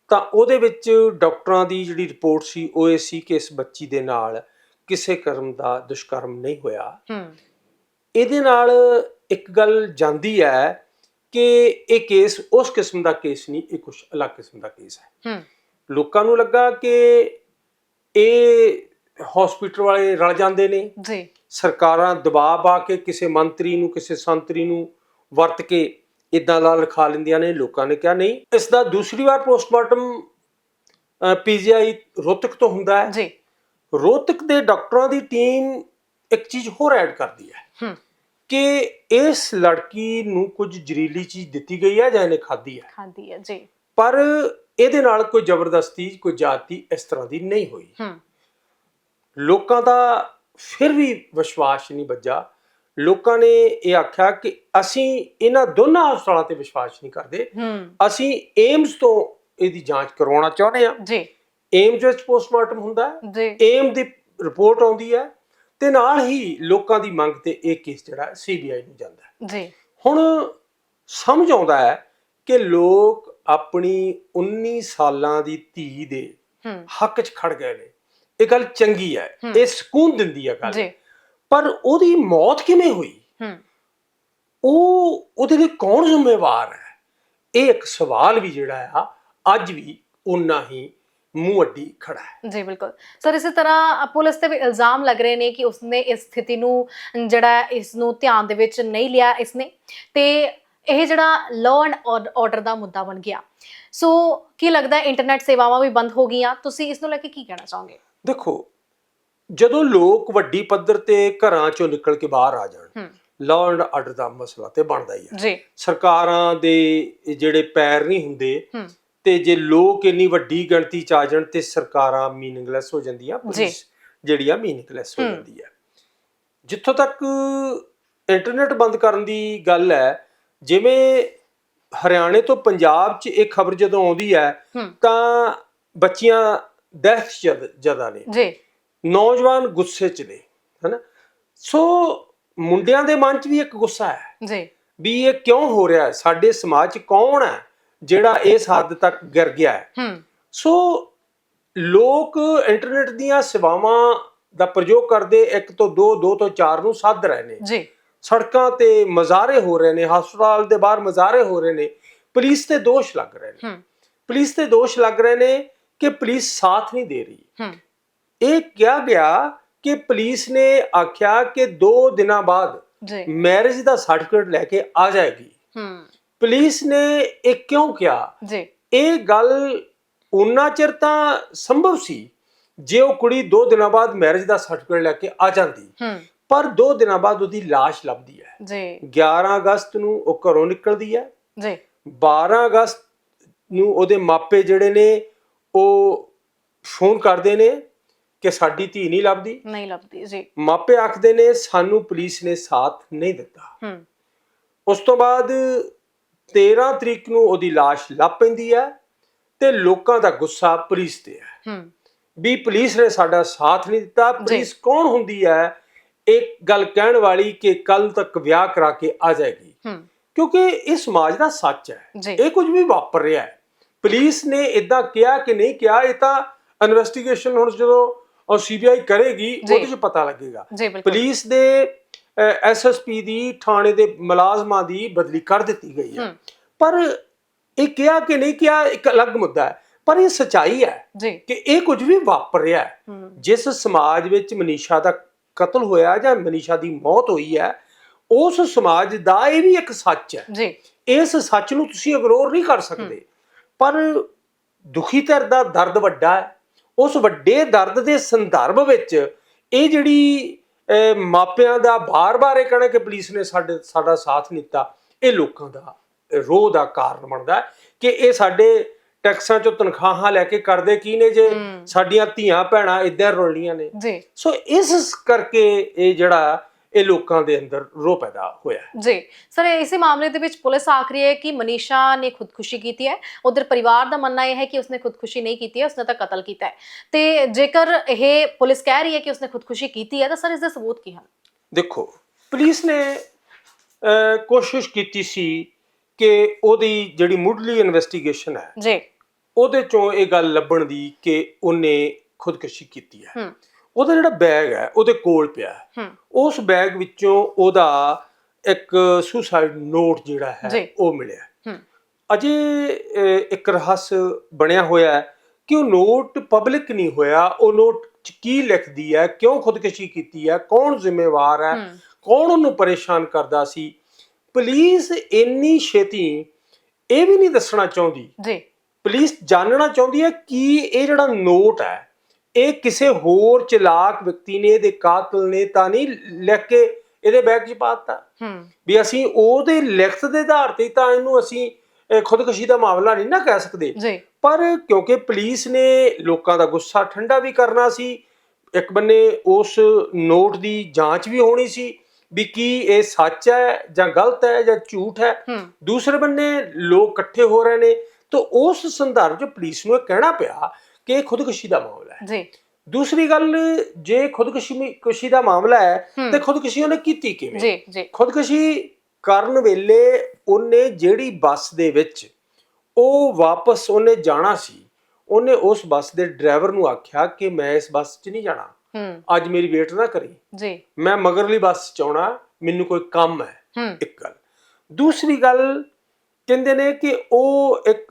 ਤਾਂ ਉਹਦੇ ਵਿੱਚ ਡਾਕਟਰਾਂ ਦੀ ਜਿਹੜੀ ਰਿਪੋਰਟ ਸੀ ਉਹ ਇਹ ਸੀ ਕਿ ਇਸ ਬੱਚੀ ਦੇ ਨਾਲ ਕਿਸੇ ਕਰਮ ਦਾ ਦੁਸ਼ਕਰਮ ਨਹੀਂ ਹੋਇਆ। ਹੂੰ। ਇਹਦੇ ਨਾਲ ਇੱਕ ਗੱਲ ਜਾਂਦੀ ਹੈ ਕਿ ਇਹ ਕੇਸ ਉਸ ਕਿਸਮ ਦਾ ਕੇਸ ਨਹੀਂ ਇਹ ਕੁਝ ਅਲੱਗ ਕਿਸਮ ਦਾ ਕੇਸ ਹੈ। ਹੂੰ। ਲੋਕਾਂ ਨੂੰ ਲੱਗਾ ਕਿ ਇਹ ਹਸਪੀਟਲ ਵਾਲੇ ਰਲ ਜਾਂਦੇ ਨੇ। ਜੀ। ਸਰਕਾਰਾਂ ਦਬਾਅ ਪਾ ਕੇ ਕਿਸੇ ਮੰਤਰੀ ਨੂੰ ਕਿਸੇ ਸੰਤਰੀ ਨੂੰ ਵਰਤ ਕੇ ਇਦਾਂ ਦਾ ਲਿਖਾ ਲੈਂਦੀਆਂ ਨੇ। ਲੋਕਾਂ ਨੇ ਕਿਹਾ ਨਹੀਂ ਇਸ ਦਾ ਦੂਸਰੀ ਵਾਰ ਪੋਸਟਮਾਰਟਮ ਪੀਜੀਆਈ ਰੋਹਤਕ ਤੋਂ ਹੁੰਦਾ ਹੈ। ਜੀ। ਰੋਹਤਕ ਦੇ ਡਾਕਟਰਾਂ ਦੀ ਟੀਮ ਇੱਕ ਚੀਜ਼ ਹੋਰ ਐਡ ਕਰਦੀ ਹੈ। ਕਿ ਇਸ ਲੜਕੀ ਨੂੰ ਕੁਝ ਜ਼ਹਿਰੀਲੀ ਚੀਜ਼ ਦਿੱਤੀ ਗਈ ਹੈ ਜਾਂ ਇਹਨੇ ਖਾਧੀ ਹੈ। ਖਾਂਦੀ ਹੈ ਜੀ। ਪਰ ਇਹਦੇ ਨਾਲ ਕੋਈ ਜ਼ਬਰਦਸਤੀ ਕੋਈ ਜਾਤੀ ਇਸ ਤਰ੍ਹਾਂ ਦੀ ਨਹੀਂ ਹੋਈ। ਲੋਕਾਂ ਦਾ ਫਿਰ ਵੀ ਵਿਸ਼ਵਾਸ ਨਹੀਂ ਵੱਜਾ ਲੋਕਾਂ ਨੇ ਇਹ ਆਖਿਆ ਕਿ ਅਸੀਂ ਇਹਨਾਂ ਦੋਨਾਂ ਹਸਪਤਾਲਾਂ ਤੇ ਵਿਸ਼ਵਾਸ ਨਹੀਂ ਕਰਦੇ। ਅਸੀਂ ਏਮਸ ਤੋਂ ਇਹਦੀ ਜਾਂਚ ਕਰਵਾਉਣਾ ਚਾਹੁੰਦੇ ਹਾਂ। ਜੀ। ਏਮਸ ਵਿੱਚ ਪੋਸਟਮਾਰਟਮ ਹੁੰਦਾ ਹੈ ਏਮ ਦੀ ਰਿਪੋਰਟ ਆਉਂਦੀ ਹੈ ਤੇ ਨਾਲ ਹੀ ਲੋਕਾਂ ਦੀ ਮੰਗ ਤੇ ਇਹ ਕੇਸ ਜਿਹੜਾ ਸੀਬੀਆਈ ਨੂੰ ਜਾਂਦਾ ਹੈ। ਜੀ। ਹੁਣ ਸਮਝ ਆਉਂਦਾ ਹੈ ਕਿ ਲੋਕ ਆਪਣੀ 19 ਸਾਲਾਂ ਦੀ ਧੀ ਦੇ ਹੱਕ 'ਚ ਖੜ ਗਏ ਨੇ। ਇਹ ਗੱਲ ਚੰਗੀ ਹੈ। ਇਹ ਸਕੂਨ ਦਿੰਦੀ ਹੈ ਗੱਲ। ਪਰ ਉਹਦੀ ਮੌਤ ਕਿਵੇਂ ਹੋਈ? ਉਹ ਉਹਦੇ ਲਈ ਕੌਣ ਜ਼ਿੰਮੇਵਾਰ ਹੈ? ਇਹ ਇੱਕ ਸਵਾਲ ਵੀ ਜਿਹੜਾ ਆ ਅੱਜ ਵੀ ਉਨਾ ਹੀ ਮੂੰਹ ਅੱਡੀ ਖੜਾ ਹੈ ਜੀ ਬਿਲਕੁਲ ਸਰ ਇਸੇ ਤਰ੍ਹਾਂ ਪੁਲਿਸ ਤੇ ਵੀ ਇਲਜ਼ਾਮ ਲੱਗ ਰਹੇ ਨੇ ਕਿ ਉਸਨੇ ਇਸ ਸਥਿਤੀ ਨੂੰ ਜਿਹੜਾ ਇਸ ਨੂੰ ਧਿਆਨ ਦੇ ਵਿੱਚ ਨਹੀਂ ਲਿਆ ਇਸਨੇ ਤੇ ਇਹ ਜਿਹੜਾ ਲਾਅ ਐਂਡ ਆਰਡਰ ਦਾ ਮੁੱਦਾ ਬਣ ਗਿਆ ਸੋ ਕੀ ਲੱਗਦਾ ਇੰਟਰਨੈਟ ਸੇਵਾਵਾਂ ਵੀ ਬੰਦ ਹੋ ਗਈਆਂ ਤੁਸੀਂ ਇਸ ਨੂੰ ਲੈ ਕੇ ਕੀ ਕਹਿਣਾ ਚਾਹੋਗੇ ਦੇਖੋ ਜਦੋਂ ਲੋਕ ਵੱਡੀ ਪੱਧਰ ਤੇ ਘਰਾਂ ਚੋਂ ਨਿਕਲ ਕੇ ਬਾਹਰ ਆ ਜਾਣ ਲਾਅ ਐਂਡ ਆਰਡਰ ਦਾ ਮਸਲਾ ਤੇ ਬਣਦਾ ਹੀ ਹੈ ਜੀ ਸਰਕਾਰਾਂ ਦੇ ਜਿਹੜੇ ਪੈਰ ਨਹੀਂ ਹੁੰਦੇ ਹੂੰ ਤੇ ਜੇ ਲੋਕ ਇੰਨੀ ਵੱਡੀ ਗਿਣਤੀ ਚ ਆ ਜਾਣ ਤੇ ਸਰਕਾਰਾਂ ਮੀਨਿੰਗਲੈਸ ਹੋ ਜਾਂਦੀਆਂ ਪੁਲਿਸ ਜਿਹੜੀ ਆ ਮੀਨਿੰਗਲੈਸ ਹੋ। ਜਾਂਦੀ ਹੈ। ਜਿੱਥੋਂ ਤੱਕ ਇੰਟਰਨੈਟ ਬੰਦ ਕਰਨ ਦੀ ਗੱਲ ਹੈ ਜਿਵੇਂ ਹਰਿਆਣੇ ਤੋਂ ਪੰਜਾਬ 'ਚ ਇਹ ਖਬਰ ਜਦੋਂ ਆਉਂਦੀ ਹੈ ਤਾਂ ਬੱਚੀਆਂ ਦਹਿਸ਼ਤ ਜਦਾ ਨੇ। ਜੀ। ਨੌਜਵਾਨ ਗੁੱਸੇ 'ਚ ਨੇ ਹਨਾ। ਸੋ ਮੁੰਡਿਆਂ ਦੇ ਮਨ 'ਚ ਵੀ ਇੱਕ ਗੁੱਸਾ ਹੈ ਜੀ। ਵੀ ਇਹ ਕਿਉਂ ਹੋ ਰਿਹਾ ਹੈ? ਸਾਡੇ ਸਮਾਜ 'ਚ ਕੌਣ ਹੈ? ਜਿਹੜਾ ਇਸ ਹੱਦ ਤੱਕ ਗਿਰ ਗਿਆ ਹੈ। ਹੂੰ। ਸੋ ਲੋਕ ਇੰਟਰਨੈਟ ਦੀਆਂ ਸੇਵਾਵਾਂ ਦਾ ਪ੍ਰਯੋਗ ਕਰਦੇ ਇੱਕ ਤੋਂ ਦੋ ਦੋ ਤੋਂ ਚਾਰ ਨੂੰ ਸੱਦ ਰਹੇ ਨੇ। ਜੀ। ਸੜਕਾਂ ਤੇ ਮਜ਼ਾਰੇ ਹੋ ਰਹੇ ਨੇ ਹਸਪਤਾਲ ਦੇ ਬਾਹਰ ਮਜ਼ਾਰੇ ਹੋ ਰਹੇ ਨੇ ਪੁਲਿਸ ਤੇ ਦੋਸ਼ ਲੱਗ ਰਹੇ ਨੇ। ਹੂੰ। ਪੁਲਿਸ ਤੇ ਦੋਸ਼ ਲੱਗ ਰਹੇ ਨੇ ਕਿ ਪੁਲਿਸ ਸਾਥ ਨਹੀਂ ਦੇ ਰਹੀ। ਹੂੰ। ਇਹ ਕਿਹਾ ਗਿਆ ਕਿ ਪੁਲਿਸ ਨੇ ਆਖਿਆ ਕਿ 2 ਦਿਨਾਂ ਬਾਅਦ ਜੀ। ਮੈਰਿਜ ਦਾ ਸਰਟੀਫਿਕੇਟ ਲੈ ਕੇ ਆ ਜਾਏਗੀ। ਹੂੰ। ਪੁਲਿਸ ਨੇ ਇਹ ਕਿਉਂ ਕਿਹਾ? ਜੀ। ਇਹ ਗੱਲ ਉਨਾ ਚਿਰ ਤਾਂ ਸੰਭਵ ਸੀ ਜੇ ਉਹ ਕੁੜੀ 2 ਦਿਨਾਂ ਬਾਅਦ ਮੈਰਿਜ ਦਾ ਸਰਟੀਫਿਕੇਟ ਲੈ ਕੇ ਆ ਜਾਂਦੀ। ਪਰ 2 ਦਿਨਾਂ ਬਾਅਦ ਉਹਦੀ লাশ ਲੱਭਦੀ ਹੈ। ਜੀ। 11 ਅਗਸਤ ਨੂੰ ਉਹ ਘਰੋਂ ਨਿਕਲਦੀ ਹੈ। ਜੀ। 12 ਅਗਸਤ ਨੂੰ ਉਹਦੇ ਮਾਪੇ ਜਿਹੜੇ ਨੇ ਉਹ ਫੋਨ ਕਰਦੇ ਨੇ ਕਿ ਸਾਡੀ ਧੀ ਨਹੀਂ ਲੱਭਦੀ। ਨਹੀਂ ਲੱਭਦੀ ਜੀ। ਮਾਪੇ ਆਖਦੇ ਨੇ ਸਾਨੂੰ ਪੁਲਿਸ ਨੇ ਸਾਥ ਨਹੀਂ ਦਿੱਤਾ। ਹੂੰ। ਉਸ ਤੋਂ ਬਾਅਦ 13 ਤਰੀਕ ਨੂੰ ਉਹਦੀ লাশ ਲੱਭ ਪੈਂਦੀ ਹੈ ਤੇ ਲੋਕਾਂ ਦਾ ਗੁੱਸਾ ਪੁਲਿਸ ਤੇ ਹੈ। ਹੂੰ। ਵੀ ਪੁਲਿਸ ਨੇ ਸਾਡਾ ਸਾਥ ਨਹੀਂ ਦਿੱਤਾ। ਪੁਲਿਸ ਕੌਣ ਹੁੰਦੀ ਹੈ? ਇੱਕ ਗੱਲ ਕਹਿਣ ਵਾਲੀ ਕਿ ਕੱਲ ਤੱਕ ਵਿਆਹ ਕਰਾ ਕੇ ਆ ਜਾਏਗੀ। ਹੂੰ। ਕਿਉਂਕਿ ਇਹ ਸਮਾਜ ਦਾ ਸੱਚ ਹੈ। ਇਹ ਕੁਝ ਵੀ ਵਾਪਰ ਰਿਹਾ ਹੈ। ਪੁਲਿਸ ਨੇ ਇਦਾਂ ਕਿਹਾ ਕਿ ਨਹੀਂ ਕਿਹਾ ਇਹ ਤਾਂ ਇਨਵੈਸਟੀਗੇਸ਼ਨ ਹੁਣ ਜਦੋਂ ਸੀਬੀਆਈ ਕਰੇਗੀ। ਉਹਦੇ 'ਚ ਪਤਾ ਲੱਗੇਗਾ। ਪੁਲਿਸ ਦੇ ਐਸਐਸਪੀ ਦੀ ਥਾਣੇ ਦੇ ਮੁਲਾਜ਼ਮਾਂ ਦੀ ਬਦਲੀ ਕਰ ਦਿੱਤੀ ਗਈ ਹੈ। ਪਰ ਇਹ ਕਿਹਾ ਕਿ ਨਹੀਂ ਕਿਹਾ ਇੱਕ ਅਲੱਗ ਮੁੱਦਾ ਹੈ। ਪਰ ਇਹ ਸਚਾਈ ਹੈ ਕਿ ਇਹ ਕੁਝ ਵੀ ਵਾਪਰ ਰਿਹਾ ਹੈ। ਜਿਸ ਸਮਾਜ ਵਿੱਚ ਮਨੀਸ਼ਾ ਦਾ ਕਤਲ ਹੋਇਆ ਜਾਂ ਮਨੀਸ਼ਾ ਦੀ ਮੌਤ ਹੋਈ ਹੈ ਉਸ ਸਮਾਜ ਦਾ ਇਹ ਵੀ ਇੱਕ ਸੱਚ ਹੈ। ਜੀ। ਇਸ ਸੱਚ ਨੂੰ ਤੁਸੀਂ ਇਗਨੋਰ ਨਹੀਂ ਕਰ ਸਕਦੇ। ਪਰ ਦੁਖੀ ਧਿਰ ਦਾ ਦਰਦ ਵੱਡਾ ਹੈ। ਉਸ ਵੱਡੇ ਦਰਦ ਦੇ ਸੰਦਰਭ ਵਿੱਚ ਇਹ ਜਿਹੜੀ ਮਾਪਿਆਂ ਦਾ ਬਾਰ-ਬਾਰ ਇਹ ਕਹਿਣਾ ਕਿ ਪੁਲਿਸ ਨੇ ਸਾਡੇ ਸਾਡਾ ਸਾਥ ਨਹੀਂ ਦਿੱਤਾ। ਇਹ ਲੋਕਾਂ ਦਾ ਰੋਹ ਦਾ ਕਾਰਨ ਬਣਦਾ ਕਿ ਇਹ ਸਾਡੇ ਟੈਕਸਾਂ ਚੋਂ ਤਨਖਾਹਾਂ ਲੈ ਕੇ ਕਰਦੇ ਕੀ ਨੇ ਜੇ। ਸਾਡੀਆਂ ਧੀਆਂ ਭੈਣਾਂ ਇੱਧਰ ਰੋਲੀਆਂ ਨੇ। ਜੀ। ਸੋ ਇਸ ਕਰਕੇ ਇਹ ਜਿਹੜਾ ਇਹ ਲੋਕਾਂ ਦੇ ਅੰਦਰ ਰੋਹ ਪੈਦਾ ਹੋਇਆ ਹੈ। ਜੀ ਸਰ ਇਸੇ ਮਾਮਲੇ ਦੇ ਵਿੱਚ ਪੁਲਿਸ ਆਖ ਰਹੀ ਹੈ ਕਿ ਮਨੀਸ਼ਾ ਨੇ ਖੁਦਕੁਸ਼ੀ ਕੀਤੀ ਹੈ। ਉਧਰ ਪਰਿਵਾਰ ਦਾ ਮੰਨਣਾ ਇਹ ਹੈ ਕਿ ਉਸਨੇ ਖੁਦਕੁਸ਼ੀ ਨਹੀਂ ਕੀਤੀ ਹੈ ਉਸਨੇ ਤਾਂ ਕਤਲ ਕੀਤਾ ਹੈ। ਤੇ ਜੇਕਰ ਇਹ ਪੁਲਿਸ ਕਹਿ ਰਹੀ ਹੈ ਕਿ ਉਸਨੇ ਖੁਦਕੁਸ਼ੀ ਕੀਤੀ ਹੈ ਤਾਂ ਸਰ ਇਸ ਦੇ ਸਬੂਤ ਕੀ ਹਨ? ਦੇਖੋ ਪੁਲਿਸ ਨੇ ਕੋਸ਼ਿਸ਼ ਕੀਤੀ ਸੀ ਕਿ ਉਹਦੀ ਜਿਹੜੀ ਮੁੱਢਲੀ ਇਨਵੈਸਟੀਗੇਸ਼ਨ ਹੈ ਜੀ। ਉਹਦੇ ਚੋਂ ਇਹ ਗੱਲ ਲੱਭਣ ਦੀ ਕਿ ਉਹਨੇ ਖੁਦਕੁਸ਼ੀ ਕੀਤੀ ਹੈ। ਹੂੰ। ਉਹਦਾ ਜਿਹੜਾ ਬੈਗ ਹੈ ਉਹਦੇ ਕੋਲ ਪਿਆ ਹੈ। ਉਸ ਬੈਗ ਵਿੱਚੋਂ ਉਹਦਾ ਇੱਕ ਸੁਸਾਈਡ ਨੋਟ ਜਿਹੜਾ। ਹੈ ਉਹ ਮਿਲਿਆ। ਅਜੇ ਇੱਕ ਰਹੱਸ ਬਣਿਆ ਹੋਇਆ ਹੈ ਕਿ ਉਹ ਨੋਟ ਪਬਲਿਕ ਨਹੀਂ ਹੋਇਆ। ਉਹ ਨੋਟ 'ਚ ਕੀ ਲਿਖਦੀ ਹੈ ਕਿਉਂ ਖੁਦਕੁਸ਼ੀ ਕੀਤੀ ਹੈ ਕੌਣ ਜ਼ਿੰਮੇਵਾਰ ਹੂੰ ਕੌਣ ਉਹਨੂੰ ਪਰੇਸ਼ਾਨ ਕਰਦਾ ਸੀ? ਪੁਲਿਸ ਇੰਨੀ ਛੇਤੀ ਇਹ ਵੀ ਨਹੀਂ ਦੱਸਣਾ ਚਾਹੁੰਦੀ। ਜੀ। ਪੁਲਿਸ ਜਾਣਨਾ ਚਾਹੁੰਦੀ ਹੈ ਕਿ ਇਹ ਜਿਹੜਾ ਨੋਟ ਹੈ ਇਹ ਕਿਸੇ ਹੋਰ ਚਲਾਕ ਵਿਅਕਤੀ ਨੇ ਇਹਦੇ ਕਾਤਲ ਨੇ ਤਾਂ ਨਹੀਂ ਲਿਖ ਕੇ ਇਹਦੇ ਬੈਗ 'ਚ ਪਾ ਦਿੱਤਾ। ਹੂੰ। ਵੀ ਅਸੀਂ ਉਹਦੇ ਲਿਖਤ ਦੇ ਆਧਾਰ ਤੇ ਤਾਂ ਇਹਨੂੰ ਅਸੀਂ ਖੁਦਕੁਸ਼ੀ ਦਾ ਮਾਮਲਾ ਨਹੀਂ ਨਾ ਕਹਿ ਸਕਦੇ। ਪਰ ਕਿਉਂਕਿ ਪੁਲਿਸ ਨੇ ਲੋਕਾਂ ਦਾ ਗੁੱਸਾ ਠੰਡਾ ਵੀ ਕਰਨਾ ਸੀ ਇੱਕ ਬੰਨੇ ਉਸ ਨੋਟ ਦੀ ਜਾਂਚ ਵੀ ਹੋਣੀ ਸੀ ਵੀ ਕੀ ਇਹ ਸੱਚ ਹੈ ਜਾਂ ਗਲਤ ਹੈ ਜਾਂ ਝੂਠ ਹੂੰ। ਦੂਸਰੇ ਬੰਨੇ ਲੋਕ ਇਕੱਠੇ ਹੋ ਰਹੇ ਨੇ ਤਾਂ ਉਸ ਸੰਦਰਭ 'ਚ ਪੁਲਿਸ ਨੂੰ ਇਹ ਕਹਿਣਾ ਪਿਆ ਕਿ ਇਹ ਖੁਦਕੁਸ਼ੀ ਦਾ ਮਾਮਲਾ ਹੈ। ਜੀ। ਦੂਸਰੀ ਗੱਲ ਜੇ ਖੁਦਕੁਸ਼ੀ ਖੁਸ਼ੀ ਦਾ ਮਾਮਲਾ ਹੈ। ਤੇ ਖੁਦਕੁਸ਼ੀ ਉਹਨੇ ਕੀਤੀ ਕਿਵੇਂ? ਜੀ ਜੀ। ਖੁਦਕੁਸ਼ੀ ਕਰਨ ਵੇਲੇ ਉਹਨੇ ਜਿਹੜੀ ਬੱਸ ਦੇ ਵਿੱਚ ਉਹ ਵਾਪਸ ਉਹਨੇ ਜਾਣਾ ਸੀ ਉਹਨੇ ਉਸ ਬੱਸ ਦੇ ਡਰਾਈਵਰ ਨੂੰ ਆਖਿਆ ਕਿ ਮੈਂ ਇਸ ਬੱਸ 'ਚ ਨਹੀਂ ਜਾਣਾ। ਹੂੰ। ਅੱਜ ਮੇਰੀ ਵੇਟ ਨਾ ਕਰੀ। ਜੀ। ਮੈਂ ਮਗਰਲੀ ਬੱਸ 'ਚ ਆਉਣਾ ਮੈਨੂੰ ਕੋਈ ਕੰਮ ਹੂੰ। ਇੱਕ ਗੱਲ। ਦੂਸਰੀ ਗੱਲ ਕਹਿੰਦੇ ਨੇ ਕਿ ਉਹ ਇੱਕ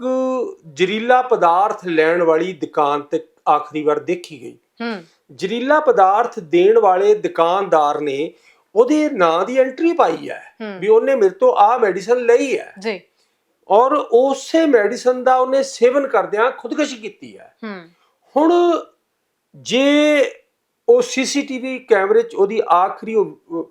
ਜ਼ਹਿਰੀਲਾ ਪਦਾਰਥ ਲੈਣ ਵਾਲੀ ਦੁਕਾਨ ਤੇ ਆਖਰੀ ਵਾਰ ਦੇਖੀ ਗਈ। ਹੂੰ। ਜ਼ਹਿਰੀਲਾ ਪਦਾਰਥ ਦੇਣ ਵਾਲੇ ਦੁਕਾਨਦਾਰ ਨੇ ਉਹਦੇ ਨਾਂ ਦੀ ਐਂਟਰੀ ਪਾਈ ਹੈ। ਵੀ ਉਹਨੇ ਮੇਰੇ ਤੋਂ ਆਹ ਮੈਡੀਸਨ ਲਈ ਹੈ। ਜੀ। ਔਰ ਉਸੇ ਮੈਡੀਸਨ ਦਾ ਉਹਨੇ ਸੇਵਨ ਕਰਦਿਆਂ ਖੁਦਕੁਸ਼ੀ ਕੀਤੀ ਹੈ। ਹੂੰ। ਹੁਣ ਜੇ ਉਹ ਸੀਸੀਟੀਵੀ ਕੈਮਰੇ 'ਚ ਉਹਦੀ ਆਖਰੀ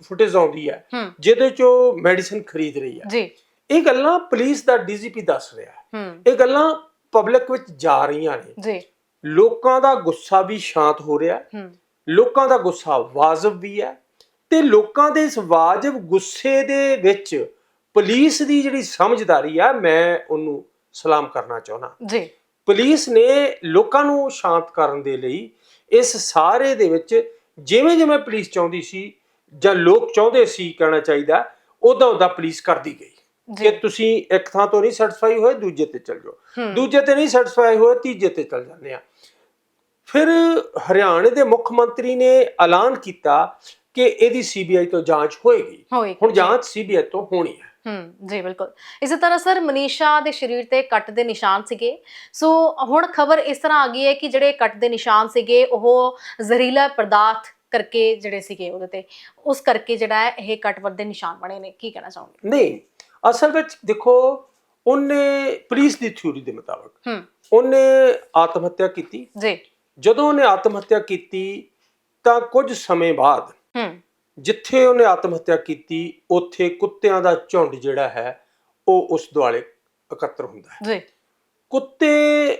ਫੁਟੇਜ ਆਉਂਦੀ ਹੈ ਹੂੰ। ਜਿਹਦੇ 'ਚ ਉਹ ਮੈਡੀਸਨ ਖਰੀਦ ਰਹੀ ਹੈ। ਜੀ। ਇਹ ਗੱਲਾਂ ਪੁਲਿਸ ਦਾ ਡੀਜੀਪੀ ਦੱਸ ਰਿਹਾ ਹੈ। ਇਹ ਗੱਲਾਂ ਪਬਲਿਕ ਵਿੱਚ ਜਾ ਰਹੀਆਂ ਨੇ। ਜੀ। ਲੋਕਾਂ ਦਾ ਗੁੱਸਾ ਵੀ ਸ਼ਾਂਤ ਹੋ ਰਿਹਾ ਹੂੰ। ਲੋਕਾਂ ਦਾ ਗੁੱਸਾ ਵਾਜਬ ਵੀ ਹੈ ਤੇ ਲੋਕਾਂ ਦੇ ਇਸ ਵਾਜਬ ਗੁੱਸੇ ਦੇ ਵਿੱਚ ਪੁਲਿਸ ਦੀ ਜਿਹੜੀ ਸਮਝਦਾਰੀ ਆ ਮੈਂ ਉਹਨੂੰ ਸਲਾਮ ਕਰਨਾ ਚਾਹੁੰਦਾ। ਜੀ। ਪੁਲਿਸ ਨੇ ਲੋਕਾਂ ਨੂੰ ਸ਼ਾਂਤ ਕਰਨ ਦੇ ਲਈ ਇਸ ਸਾਰੇ ਦੇ ਵਿੱਚ ਜਿਵੇਂ ਜਿਵੇਂ ਪੁਲਿਸ ਚਾਹੁੰਦੀ ਸੀ ਜਾਂ ਲੋਕ ਚਾਹੁੰਦੇ ਸੀ ਕਹਿਣਾ ਚਾਹੀਦਾ ਉਦਾਂ ਉਦਾਂ ਪੁਲਿਸ ਕਰਦੀ ਗਈ। ਕਿ ਤੁਸੀਂ ਇੱਕ ਥਾਂ ਤੋਂ ਨਹੀਂ ਸੈਟੀਸਫਾਈ ਹੋਏ ਦੂਜੇ ਤੇ ਚੱਲ ਜਾਓ। ਦੂਜੇ ਤੇ ਨਹੀਂ ਸੈਟੀਸਫਾਈ ਹੋਏ ਤੀਜੇ ਤੇ ਚੱਲ ਜਾਂਦੇ ਆ। ਫਿਰ ਹਰਿਆਣੇ ਦੇ ਮੁੱਖ ਮੰਤਰੀ ਨੇ ਐਲਾਨ ਕੀਤਾ ਕਿ ਇਹਦੀ ਸੀਬੀਆਈ ਤੋਂ ਜਾਂਚ ਹੋਏਗੀ। ਹੁਣ ਜਾਂਚ ਸੀਬੀਆਈ ਤੋਂ ਹੋਣੀ ਹੈ। ਹੂੰ ਜੀ ਬਿਲਕੁਲ। ਇਸੇ ਤਰ੍ਹਾਂ ਸਰ ਮਨੀਸ਼ਾ ਦੇ ਸਰੀਰ ਤੇ ਕੱਟ ਦੇ ਨਿਸ਼ਾਨ ਸੀਗੇ। ਸੋ ਹੁਣ ਖਬਰ ਇਸ ਤਰ੍ਹਾਂ ਆ ਗਈ ਹੈ ਕਿ ਜਿਹੜੇ ਕੱਟ ਦੇ ਨਿਸ਼ਾਨ ਸੀਗੇ ਉਹ ਜ਼ਹਿਰੀਲਾ ਪਦਾਰਥ ਕਰਕੇ ਜਿਹੜੇ ਸੀਗੇ ਉਹਦੇ ਤੇ ਉਸ ਕਰਕੇ ਜਿਹੜਾ ਇਹ ਕੱਟਵਰ ਦੇ ਨਿਸ਼ਾਨ ਬਣੇ ਨੇ। ਕੀ ਕਹਿਣਾ ਚਾਹੋਗੇ? ਨਹੀਂ ਅਸਲ ਵਿੱਚ ਦੇਖੋ ਉਹਨੇ ਪੁਲਿਸ ਦੀ ਥਿਊਰੀ ਦੇ ਮੁਤਾਬਕ ਹੂੰ। ਉਹਨੇ ਆਤਮ ਹੱਤਿਆ ਕੀਤੀ। ਜੀ। ਜਦੋਂ ਉਹਨੇ ਆਤਮ ਹੱਤਿਆ ਕੀਤੀ ਤਾਂ ਕੁਝ ਸਮੇਂ ਬਾਅਦ ਹੂੰ। ਜਿੱਥੇ ਉਹਨੇ ਆਤਮ ਹੱਤਿਆ ਕੀਤੀ ਉੱਥੇ ਕੁੱਤਿਆਂ ਦਾ ਝੁੰਡ ਜਿਹੜਾ ਹੈ ਉਹ ਉਸ ਦੁਆਲੇ ਇਕੱਤਰ ਹੁੰਦਾ ਹੈ। ਜੀ। ਕੁੱਤੇ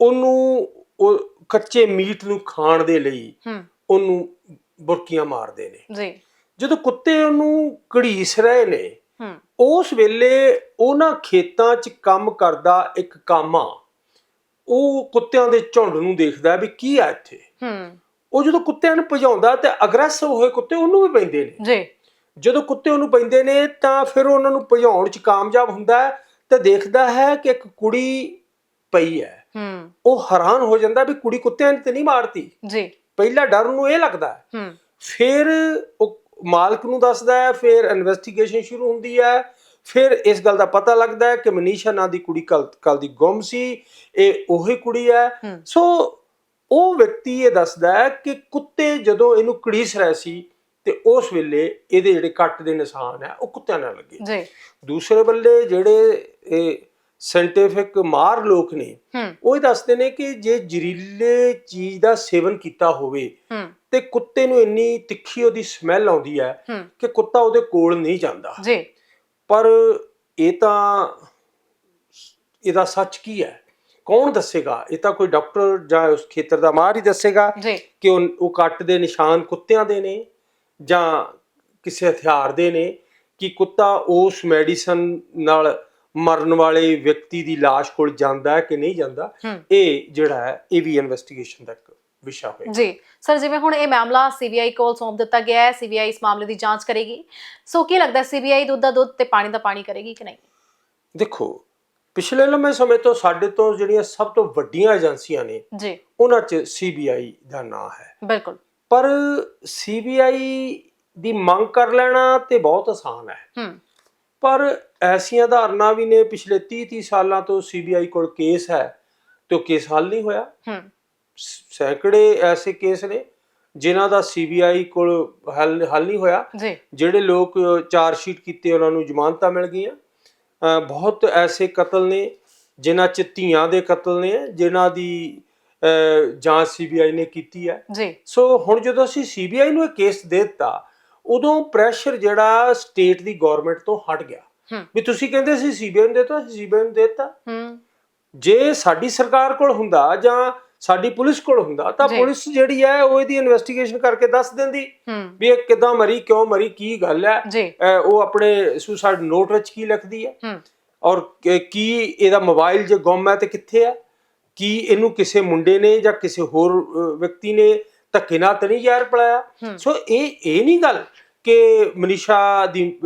ਉਹਨੂੰ ਉਹ ਕੱਚੇ ਮੀਟ ਨੂੰ ਖਾਣ ਦੇ ਲਈ ਹੂੰ। ਉਹਨੂੰ ਬੁਰਕੀਆਂ ਮਾਰਦੇ ਨੇ। ਜੀ। ਜਦੋਂ ਕੁੱਤੇ ਉਹਨੂੰ ਘੜੀਸ ਰਹੇ ਨੇ ਉਸ ਵੇਲੇ ਉਹਨਾਂ ਖੇਤਾਂ 'ਚ ਕੰਮ ਕਰਦਾ ਇੱਕ ਕਾਮਾ ਉਹ ਕੁੱਤਿਆਂ ਦੇ ਝੁੰਡ ਨੂੰ ਦੇਖਦਾ ਵੀ ਕੀ ਆ ਇੱਥੇ। ਹੂੰ। ਉਹ ਜਦੋਂ ਕੁੱਤਿਆਂ ਨੂੰ ਭਜਾਉਂਦਾ ਤੇ ਅਗਰੈਸਿਵ ਹੋਏ ਕੁੱਤੇ ਉਹਨੂੰ ਵੀ ਪੈਂਦੇ ਨੇ। ਜੀ। ਜਦੋਂ ਕੁੱਤੇ ਉਹਨੂੰ ਪੈਂਦੇ ਨੇ ਤਾਂ ਫਿਰ ਉਹਨਾਂ ਨੂੰ ਭਜਾਉਣ 'ਚ ਕਾਮਯਾਬ ਹੁੰਦਾ ਹੈ ਤੇ ਦੇਖਦਾ ਹੈ ਕਿ ਇੱਕ ਕੁੜੀ ਪਈ ਹੈ। ਹੂੰ। ਉਹ ਹੈਰਾਨ ਹੋ ਜਾਂਦਾ ਵੀ ਕੁੜੀ ਕੁੱਤਿਆਂ ਨੇ ਤੇ ਨਹੀਂ ਮਾਰਤੀ। ਜੀ। ਪਹਿਲਾ ਡਰ ਉਹਨੂੰ ਇਹ ਲੱਗਦਾ ਹੂੰ। ਫਿਰ ਉਹ ਮਾਲਕ ਨੂੰ ਦੱਸਦਾ ਹੈ ਫਿਰ ਇਨਵੈਸਟੀਗੇਸ਼ਨ ਸ਼ੁਰੂ ਹੁੰਦੀ ਹੈ ਫਿਰ ਇਸ ਗੱਲ ਦਾ ਪਤਾ ਲੱਗਦਾ ਹੈ ਕਿ ਮਨੀਸ਼ਾ ਨਾਂ ਦੀ ਕੁੜੀ ਕੱਲ ਕੱਲ ਦੀ ਗੁੰਮ ਸੀ ਇਹ ਉਹੀ ਕੁੜੀ ਹੈ। ਸੋ ਉਹ ਵਿਅਕਤੀ ਇਹ ਦੱਸਦਾ ਹੈ ਕਿ ਕੁੱਤੇ ਜਦੋਂ ਇਹਨੂੰ ਕੜੀਸ ਰਹੇ ਸੀ ਤੇ ਉਸ ਵੇਲੇ ਇਹਦੇ ਜਿਹੜੇ ਕੱਟ ਦੇ ਨਿਸ਼ਾਨ ਹੈ ਉਹ ਕੁੱਤਿਆਂ ਨਾਲ ਲੱਗੇ। ਜੀ। ਦੂਸਰੇ ਬੱਲੇ ਜਿਹੜੇ ਇਹ ਸਾਇੰਟਿਫਿਕ ਮਾਰ ਲੋਕ ਨੇ ਉਹ ਇਹ ਦੱਸਦੇ ਨੇ ਕਿ ਜੇ ਜ਼ਹਿਰੀਲੇ ਚੀਜ਼ ਦਾ ਸੇਵਨ ਕੀਤਾ ਹੋਵੇ ਤੇ ਕੁੱਤੇ ਨੂੰ ਇੰਨੀ ਤਿੱਖੀ ਉਹਦੀ ਸਮੈਲ ਆਉਂਦੀ ਹੈ ਕਿ ਕੁੱਤਾ ਉਹਦੇ ਕੋਲ ਨਹੀਂ ਜਾਂਦਾ। ਜੀ। ਪਰ ਇਹ ਤਾਂ ਇਹਦਾ ਸੱਚ ਕੀ ਹੈ? ਕੌਣ ਦੱਸੇਗਾ? ਇਹ ਤਾਂ ਕੋਈ ਡਾਕਟਰ ਜਾਂ ਉਸ ਖੇਤਰ ਦਾ ਮਾਹਰ ਹੀ ਦੱਸੇਗਾ ਕਿ ਉਹ ਕੱਟ ਦੇ ਨਿਸ਼ਾਨ ਕੁੱਤਿਆਂ ਦੇ ਨੇ ਜਾਂ ਕਿਸੇ ਹਥਿਆਰ ਦੇ ਨੇ ਕਿ ਕੁੱਤਾ ਉਸ ਮੈਡੀਸਨ ਨਾਲ ਮਰਨ ਵਾਲੇ ਵਿਅਕਤੀ ਦੀ ਲਾਸ਼ ਕੋਲ ਜਾਂਦਾ ਹੈ ਕਿ ਨਹੀਂ ਜਾਂਦਾ? ਇਹ ਜਿਹੜਾ ਹੈ ਇਹ ਵੀ ਇਨਵੈਸਟੀਗੇਸ਼ਨ ਦਾ ਵਿਸ਼ਾ ਹੋਏਗਾ। ਜੀ। ਸਰ ਜਿਵੇਂ ਹੁਣ ਇਹ ਮਾਮਲਾ ਸੀਬੀਆਈ ਕੋਲ ਸੌਂਪ ਦਿੱਤਾ ਗਿਆ ਹੈ ਸੀਬੀਆਈ ਇਸ ਮਾਮਲੇ ਦੀ ਜਾਂਚ ਕਰੇਗੀ। ਸੋ ਕੀ ਲੱਗਦਾ ਸੀਬੀਆਈ ਦੁੱਧ ਦਾ ਦੁੱਧ ਤੇ ਪਾਣੀ ਦਾ ਪਾਣੀ ਕਰੇਗੀ ਕਿ ਨਹੀਂ? ਦੇਖੋ ਪਿਛਲੇ ਲੰਮੇ ਸਮੇਂ ਤੋਂ ਸਾਡੇ ਤੋਂ ਜਿਹੜੀਆਂ ਸਭ ਤੋਂ ਵੱਡੀਆਂ ਏਜੰਸੀਆਂ ਨੇ ਜੀ। ਉਹਨਾਂ 'ਚ ਸੀਬੀਆਈ ਦਾ ਨਾਂ ਹੈ। ਬਿਲਕੁਲ। ਪਰ ਸੀਬੀਆਈ ਦੀ ਮੰਗ ਕਰ ਲੈਣਾ ਤੇ ਬਹੁਤ ਆਸਾਨ ਹੈ। ਹੂੰ। ਪਰ ਐਸੀਆਂ ਧਾਰਨਾ ਵੀ ਨੇ ਪਿਛਲੇ 30 30 ਸਾਲਾਂ ਤੋਂ ਸੀਬੀਆਈ ਕੋਲ ਕੇਸ ਹੈ ਤੇ ਉਹ ਕੇਸ ਹੱਲ ਨਹੀਂ ਹੋਇਆ। ਹੂੰ। ਸੈਂਕੜੇ ਐਸੇ ਕੇਸ ਨੇ ਜਿਨ੍ਹਾਂ ਦਾ ਸੀਬੀਆਈ ਕੋਲ ਹੱਲ ਹੱਲ ਨਹੀਂ ਹੋਇਆ। ਜੀ। ਜਿਹੜੇ ਲੋਕ ਚਾਰਜ ਸ਼ੀਟ ਕੀਤੇ ਉਹਨਾਂ ਨੂੰ ਜ਼ਮਾਨਤਾਂ ਮਿਲ ਗਈਆਂ। ਬਹੁਤ ਐਸੇ ਕਤਲ ਨੇ ਜਿਨ੍ਹਾਂ ਚ ਧੀਆਂ ਦੇ ਕਤਲ ਨੇ ਜਿਨ੍ਹਾਂ ਦੀ ਜਾਂਚ ਸੀਬੀਆਈ ਨੇ ਕੀਤੀ ਹੈ। ਜੀ। ਸੋ ਹੁਣ ਜਦੋਂ ਅਸੀਂ ਸੀਬੀਆਈ ਨੂੰ ਇਹ ਕੇਸ ਦੇ ਦਿੱਤਾ ਉਦੋਂ ਪ੍ਰੈਸ਼ਰ ਜਿਹੜਾ ਸਟੇਟ ਦੀ ਗਵਰਨਮੈਂਟ ਤੋਂ ਹਟ ਗਿਆ। ਵੀ ਤੁਸੀਂ ਕਹਿੰਦੇ ਸੀ ਸੀਬੀਆਈ ਨੂੰ ਦੇਤਾ ਸੀਬੀਆਈ ਨੂੰ ਦੇ ਦਿੱਤਾ। ਜੇ ਸਾਡੀ ਸਰਕਾਰ ਕੋਲ ਹੁੰਦਾ ਜਾਂ ਸਾਡੀ ਪੁਲਿਸ ਕੋਲ ਹੁੰਦਾ ਤਾਂ। ਪੁਲਿਸ ਜਿਹੜੀ ਹੈ ਉਹ ਇਹਦੀ ਇਨਵੈਸਟੀਗੇਸ਼ਨ ਕਰਕੇ ਦੱਸ ਦਿੰਦੀ ਵੀ ਇਹ ਕਿਦਾਂ ਮਰੀ ਕਿਉਂ ਮਰੀ ਕੀ ਗੱਲ ਹੈ। ਉਹ ਆਪਣੇ ਸੁਸਾਈਡ ਨੋਟ ਵਿੱਚ ਕੀ ਲਿਖਦੀ ਹੈ। ਔਰ ਕਿ- ਇਹਦਾ ਮੋਬਾਈਲ ਜੇ ਗੁੰਮ ਹੈ ਤੇ ਕਿੱਥੇ ਹੈ? ਕੀ ਇਹਨੂੰ ਕਿਸੇ ਮੁੰਡੇ ਨੇ ਜਾਂ ਕਿਸੇ ਹੋਰ ਵਿਅਕਤੀ ਨੇ ਧੱਕੇ ਨਾਲ ਤਾਂ ਨਹੀਂ ਜ਼ਹਿਰ ਪਿਲਾਇਆ। ਸੋ ਇਹ ਇਹ ਨਹੀਂ ਗੱਲ ਕਿ ਮਨੀਸ਼ਾ ਦੀ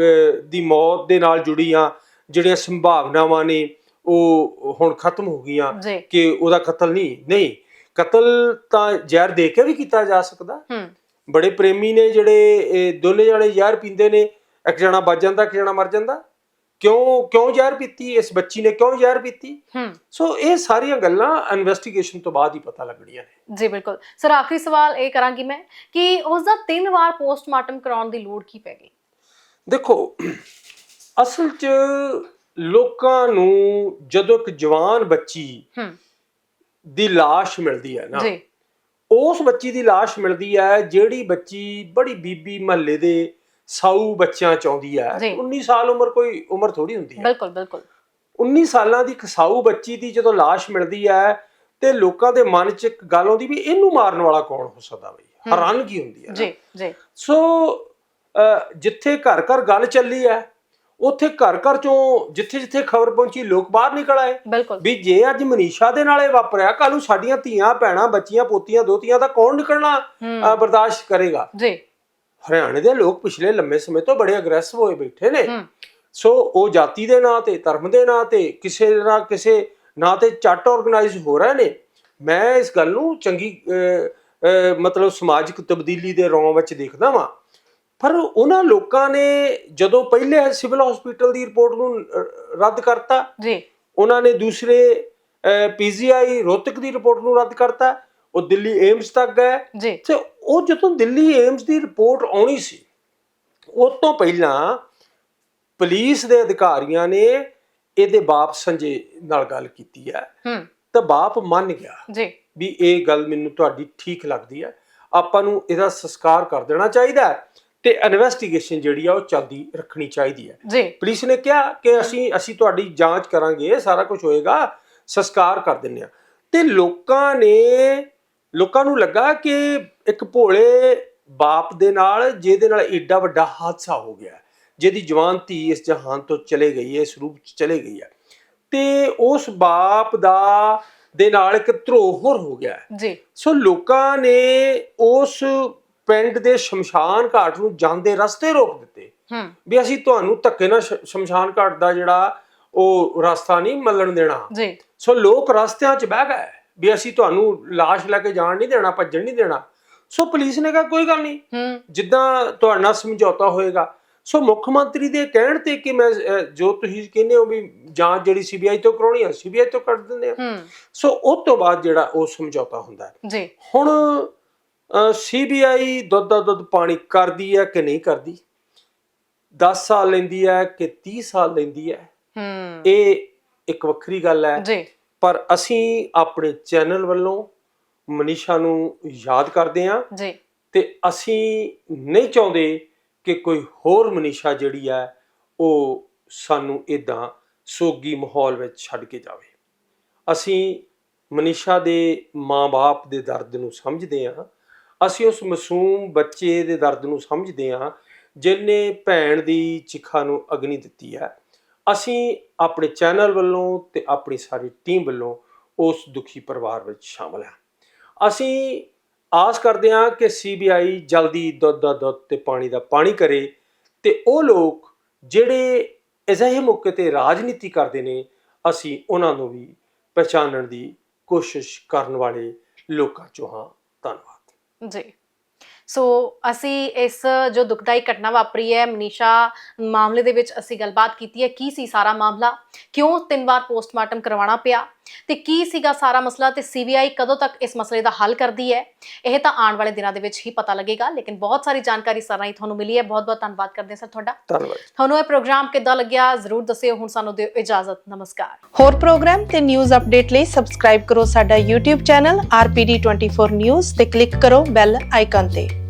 ਦੀ ਮੌਤ ਦੇ ਨਾਲ ਜੁੜੀਆਂ ਜਿਹੜੀਆਂ ਸੰਭਾਵਨਾਵਾਂ ਨੇ ਉਹ ਹੁਣ ਖਤਮ ਹੋ ਗਈਆਂ ਕਿ ਉਹਦਾ ਕਤਲ ਨਹੀਂ ਨਹੀਂ। ਕਤਲ ਤਾਂ ਜ਼ਹਿਰ ਦੇ ਕੇ ਵੀ ਕੀਤਾ ਜਾ ਸਕਦਾ। ਹੂੰ। ਬੜੇ ਪ੍ਰੇਮੀ ਨੇ ਜਿਹੜੇ ਦੋਨੇ ਜਣੇ ਜ਼ਹਿਰ ਪੀਂਦੇ ਨੇ ਇੱਕ ਜਣਾ ਬਚ ਜਾਂਦਾ ਇੱਕ ਜਣਾ ਮਰ ਜਾਂਦਾ। ਕਿਉਂ ਕਿਉਂ ਜ਼ਹਿਰ ਪੀਤੀ? ਇਸ ਬੱਚੀ ਨੇ ਕਿਉਂ ਜ਼ਹਿਰ ਪੀਤੀ? ਹੂੰ। ਸੋ ਇਹ ਸਾਰੀਆਂ ਗੱਲਾਂ ਇਨਵੈਸਟੀਗੇਸ਼ਨ ਤੋਂ ਬਾਅਦ ਹੀ ਪਤਾ ਲੱਗਣੀਆਂ ਨੇ। ਜੀ ਬਿਲਕੁਲ। ਸਰ ਆਖਰੀ ਸਵਾਲ ਇਹ ਕਰਾਂਗੀ ਮੈਂ ਕਿ ਉਸ ਦਾ ਤਿੰਨ ਵਾਰ ਪੋਸਟਮਾਰਟਮ ਕਰਾਉਣ ਦੀ ਲੋੜ ਕੀ ਪੈ ਗਈ? ਦੇਖੋ ਅਸਲ 'ਚ ਲੋਕਾਂ ਨੂੰ ਜਦੋਂ ਇੱਕ ਜਵਾਨ ਬੱਚੀ ਹੂੰ। ਦੀ ਲਾਸ਼ ਮਿਲਦੀ ਹੈ ਨਾ। ਜੀ। ਉਸ ਬੱਚੀ ਦੀ ਲਾਸ਼ ਮਿਲਦੀ ਹੈ ਜਿਹੜੀ ਬੱਚੀ ਬੜੀ ਬੀਬੀ ਮਹੱਲੇ ਦੇ ਸਾਊ ਬੱਚਿਆਂ ਚ ਆਉਂਦੀ ਹੈ। ਜੀ। 19 ਸਾਲ ਉਮਰ ਕੋਈ ਉਮਰ ਥੋੜੀ ਹੁੰਦੀ ਹੈ। ਬਿਲਕੁਲ ਬਿਲਕੁਲ। 19 ਸਾਲਾਂ ਦੀ ਇੱਕ ਸਾਊ ਬੱਚੀ ਦੀ ਜਦੋਂ ਲਾਸ਼ ਮਿਲਦੀ ਹੈ ਤੇ ਲੋਕਾਂ ਦੇ ਮਨ 'ਚ ਇੱਕ ਗੱਲ ਆਉਂਦੀ ਵੀ ਇਹਨੂੰ ਮਾਰਨ ਵਾਲਾ ਕੌਣ ਹੋ ਸਕਦਾ ਬਈ। ਹੈਰਾਨਗੀ ਹੁੰਦੀ ਹੈ। ਜੀ ਜੀ। ਸੋ ਜਿੱਥੇ ਘਰ ਘਰ ਗੱਲ ਚੱਲੀ ਹੈ ਉੱਥੇ ਘਰ ਘਰ ਚੋਂ ਜਿੱਥੇ ਜਿੱਥੇ ਖਬਰ ਪਹੁੰਚੀ ਲੋਕ ਬਾਹਰ ਨਿਕਲ ਆਏ। ਬਿਲਕੁਲ। ਵੀ ਜੇ ਅੱਜ ਮਨੀਸ਼ਾ ਦੇ ਨਾਲ ਇਹ ਵਾਪਰਿਆ ਕੱਲ ਨੂੰ ਸਾਡੀਆਂ ਧੀਆਂ ਭੈਣਾਂ ਬੱਚੀਆਂ ਪੋਤੀਆਂ ਦੋਤੀਆਂ ਦਾ ਕੌਣ ਨਿਕਲਣਾ ਬਰਦਾਸ਼ਤ ਕਰੇਗਾ? ਜੀ। ਹਰਿਆਣੇ ਦੇ ਲੋਕ ਪਿਛਲੇ ਲੰਮੇ ਸਮੇਂ ਤੋਂ ਬੜੇ ਅਗਰੈਸਿਵ ਹੋਏ ਬੈਠੇ ਨੇ। ਸੋ ਉਹ ਜਾਤੀ ਦੇ ਨਾਂ ਤੇ ਧਰਮ ਦੇ ਨਾਂ ਤੇ ਕਿਸੇ ਨਾ ਕਿਸੇ ਨਾਂ ਤੇ ਚੱਟ ਆਰਗੇਨਾਈਜ਼ ਹੋ ਰਹੇ ਨੇ। ਮੈਂ ਇਸ ਗੱਲ ਨੂੰ ਚੰਗੀ ਮਤਲਬ ਸਮਾਜਿਕ ਤਬਦੀਲੀ ਦੇ ਰੌਂ ਵਿੱਚ ਦੇਖਦਾ ਵਾਂ। ਪਰ ਉਹਨਾਂ ਲੋਕਾਂ ਨੇ ਜਦੋਂ ਪਹਿਲੇ ਸਿਵਲ ਹਸਪੀਟਲ ਦੀ ਰਿਪੋਰਟ ਨੂੰ ਰੱਦ ਕਰਤਾ ਜੀ। ਉਹਨਾਂ ਨੇ ਦੂਸਰੇ ਪੀਜੀਆਈ ਰੋਹਤਕ ਦੀ ਰਿਪੋਰਟ ਨੂੰ ਰੱਦ ਕਰਤਾ ਉਹ ਦਿੱਲੀ ਏਮਸ ਤੱਕ ਗਏ। ਜੀ। ਤੇ ਉਹ ਜਦੋਂ ਦਿੱਲੀ ਏਮਸ ਦੀ ਰਿਪੋਰਟ ਆਉਣੀ ਸੀ ਉਸ ਤੋਂ ਪਹਿਲਾਂ ਪੁਲਿਸ ਦੇ ਅਧਿਕਾਰੀਆਂ ਨੇ ਇਹਦੇ ਬਾਪ ਸੰਜੇ ਨਾਲ ਗੱਲ ਕੀਤੀ ਹੈ। ਹੂੰ। ਤਾਂ ਬਾਪ ਮੰਨ ਗਿਆ ਜੀ। ਵੀ ਇਹ ਗੱਲ ਮੈਨੂੰ ਤੁਹਾਡੀ ਠੀਕ ਲੱਗਦੀ ਹੈ। ਆਪਾਂ ਨੂੰ ਇਹਦਾ ਸੰਸਕਾਰ ਕਰ ਦੇਣਾ ਚਾਹੀਦਾ ਹੈ। ਤੇ ਇਨਵੈਸਟੀਗੇਸ਼ਨ ਜਿਹੜੀ ਆ ਉਹ ਚੱਲਦੀ ਰੱਖਣੀ ਚਾਹੀਦੀ ਹੈ। ਜੀ। ਪੁਲਿਸ ਨੇ ਕਿਹਾ ਕਿ ਅਸੀਂ ਅਸੀਂ ਤੁਹਾਡੀ ਜਾਂਚ ਕਰਾਂਗੇ ਸਾਰਾ ਕੁਝ ਹੋਏਗਾ ਸੰਸਕਾਰ ਕਰ ਦਿੰਨੇ ਆ ਤੇ ਲੋਕਾਂ ਨੇ ਲੋਕਾਂ ਨੂੰ ਲੱਗਾ ਕਿ ਇੱਕ ਭੋਲੇ ਬਾਪ ਦੇ ਨਾਲ ਜਿਹਦੇ ਨਾਲ ਏਡਾ ਵੱਡਾ ਹਾਦਸਾ ਹੋ ਗਿਆ ਜਿਹਦੀ ਜਵਾਨ ਧੀ ਇਸ ਜਹਾਨ ਤੋਂ ਚਲੇ ਗਈ ਹੈ ਇਸ ਰੂਪ ਚ ਚਲੇ ਗਈ ਹੈ। ਤੇ ਉਸ ਬਾਪ ਦਾ ਦੇ ਨਾਲ ਇੱਕ ਧਰੋਹਰ ਹੋ ਗਿਆ। ਜੀ। ਸੋ ਲੋਕਾਂ ਨੇ ਉਸ ਪਿੰਡ ਦੇ ਸ਼ਮਸ਼ਾਨ ਘਾਟ ਨੂੰ ਜਾਂਦੇ ਰਸਤੇ ਰੋਕ ਦਿੱਤੇ। ਹੂੰ। ਵੀ ਅਸੀਂ ਤੁਹਾਨੂੰ ਧੱਕੇ ਨਾਲ ਸ਼ਮਸ਼ਾਨ ਘਾਟ ਦਾ ਜਿਹੜਾ ਉਹ ਰਸਤਾ ਨਹੀਂ ਮੱਲਣ ਦੇਣਾ। ਜੀ। ਸੋ ਲੋਕ ਰਸਤਿਆਂ 'ਚ ਬਹਿ ਗਏ ਵੀ ਅਸੀਂ ਤੁਹਾਨੂੰ ਲਾਸ਼ ਲੈ ਕੇ ਜਾਣ ਨਹੀਂ ਦੇਣਾ ਭੱਜਣ ਨਹੀਂ ਦੇਣਾ। ਸੋ ਪੁਲਿਸ ਨੇ ਕਿਹਾ ਕੋਈ ਗੱਲ ਨਹੀਂ। ਹੂੰ। ਜਿੱਦਾਂ ਤੁਹਾਡੇ ਸਮਝੌਤਾ ਹੋਏਗਾ। ਸੋ ਮੁੱਖ ਮੰਤਰੀ ਦੇ ਕਹਿਣ ਤੇ ਕਿ ਮੈਂ ਜੋ ਤੁਸੀਂ ਕਹਿੰਦੇ ਹੋ ਵੀ ਜਾਂਚ ਜਿਹੜੀ ਸੀਬੀਆਈ ਤੋਂ ਕਰਾਉਣੀ ਹੈ ਸੀਬੀਆਈ ਤੋਂ ਕੱਢ ਦਿੰਦੇ ਆ। ਹੂੰ। ਸੋ ਉਸ ਤੋਂ ਬਾਅਦ ਜਿਹੜਾ ਉਹ ਸਮਝੌਤਾ ਹੁੰਦਾ ਹੈ। ਜੀ। ਹੁਣ ਸੀਬੀਆਈ ਦੁੱਧ ਦਾ ਦੁੱਧ ਪਾਣੀ ਕਰਦੀ ਹੈ ਕਿ ਨਹੀਂ ਕਰਦੀ? 10 ਸਾਲ ਲੈਂਦੀ ਹੈ ਕਿ 30 ਸਾਲ ਲੈਂਦੀ ਹੈ? ਹੂੰ। ਇਹ ਇੱਕ ਵੱਖਰੀ ਗੱਲ ਹੈ। ਜੀ। ਪਰ ਅਸੀਂ ਆਪਣੇ ਚੈਨਲ ਵੱਲੋਂ ਮਨੀਸ਼ਾ ਨੂੰ ਯਾਦ ਕਰਦੇ ਹਾਂ। ਜੀ। ਤੇ ਅਸੀਂ ਨਹੀਂ ਚਾਹੁੰਦੇ ਕਿ ਕੋਈ ਹੋਰ ਮਨੀਸ਼ਾ ਜਿਹੜੀ ਹੈ ਉਹ ਸਾਨੂੰ ਇਦਾਂ ਸੋਗੀ ਮਾਹੌਲ ਵਿੱਚ ਛੱਡ ਕੇ ਜਾਵੇ। ਅਸੀਂ ਮਨੀਸ਼ਾ ਦੇ ਮਾਂ-ਬਾਪ ਦੇ ਦਰਦ ਨੂੰ ਸਮਝਦੇ ਹਾਂ। ਅਸੀਂ ਉਸ ਮਾਸੂਮ ਬੱਚੇ ਦੇ ਦਰਦ ਨੂੰ ਸਮਝਦੇ ਹਾਂ ਜਿਨੇ ਭੈਣ ਦੀ ਚਿਖਾ ਨੂੰ ਅਗਨੀ ਦਿੱਤੀ ਹੈ। ਅਸੀਂ ਆਪਣੇ ਚੈਨਲ ਵੱਲੋਂ ਤੇ ਆਪਣੀ ਸਾਰੀ ਟੀਮ ਵੱਲੋਂ ਉਸ ਦੁਖੀ ਪਰਿਵਾਰ ਵਿੱਚ ਸ਼ਾਮਲ ਹਾਂ। ਅਸੀਂ ਆਸ ਕਰਦੇ ਹਾਂ ਕਿ ਸੀਬੀਆਈ ਜਲਦੀ ਦੁੱਧ ਦਾ ਦੁੱਧ ਤੇ ਪਾਣੀ ਦਾ ਪਾਣੀ ਕਰੇ ਤੇ ਉਹ ਲੋਕ ਜਿਹੜੇ ਅਜਿਹੇ ਮੌਕੇ ਤੇ ਰਾਜਨੀਤੀ ਕਰਦੇ ਨੇ, ਅਸੀਂ ਉਹਨਾਂ ਨੂੰ ਵੀ ਪਛਾਣਨ ਦੀ ਕੋਸ਼ਿਸ਼ ਕਰਨ ਵਾਲੇ ਲੋਕਾਂ ਚੋਂ ਹਾਂ। ਧੰਨਵਾਦ। ਜੀ। ਸੋ ਅਸੀਂ ਇਸ ਜੋ ਦੁਖਦਾਈ ਘਟਨਾ ਵਾਪਰੀ ਹੈ, ਮਨੀਸ਼ਾ, ਮਾਮਲੇ ਦੇ ਵਿੱਚ ਅਸੀਂ ਗੱਲਬਾਤ ਕੀਤੀ ਹੈ, ਕੀ ਸੀ ਸਾਰਾ ਮਾਮਲਾ? ਕਿਉਂ ਤਿੰਨ ਵਾਰ ਪੋਸਟਮਾਰਟਮ ਕਰਵਾਉਣਾ ਪਿਆ? ਤੇ ਕੀ ਸੀਗਾ ਸਾਰਾ ਮਸਲਾ ਤੇ ਸੀਬੀਆਈ ਕਦੋਂ ਤੱਕ ਇਸ ਮਸਲੇ ਦਾ ਹੱਲ ਕਰਦੀ ਹੈ? ਇਹ ਤਾਂ ਆਉਣ ਵਾਲੇ ਦਿਨਾਂ ਦੇ ਵਿੱਚ ਹੀ ਪਤਾ ਲੱਗੇਗਾ ਲੇਕਿਨ ਬਹੁਤ ਸਾਰੀ ਜਾਣਕਾਰੀ ਸਰ ਰਾਹੀਂ ਤੁਹਾਨੂੰ ਮਿਲੀ ਹੈ। ਬਹੁਤ ਬਹੁਤ ਧੰਨਵਾਦ ਕਰਦੇ ਹਾਂ ਸਰ ਤੁਹਾਡਾ। ਧੰਨਵਾਦ ਤੁਹਾਨੂੰ ਇਹ ਪ੍ਰੋਗਰਾਮ ਕਿੱਦਾਂ ਲੱਗਿਆ? ਜ਼ਰੂਰ ਦੱਸਿਓ ਹੁਣ ਸਾਨੂੰ ਦਿਓ ਇਜਾਜ਼ਤ। ਨਮਸਕਾਰ। ਹੋਰ ਪ੍ਰੋਗਰਾਮ ਤੇ ਨਿਊਜ਼ ਅਪਡੇਟ ਲਈ ਸਬਸਕ੍ਰਾਈਬ ਕਰੋ ਸਾਡਾ YouTube ਚੈਨਲ RPD24 News ਤੇ ਕਲਿੱਕ ਕਰੋ ਬੈਲ ਆਈਕਨ ਤੇ।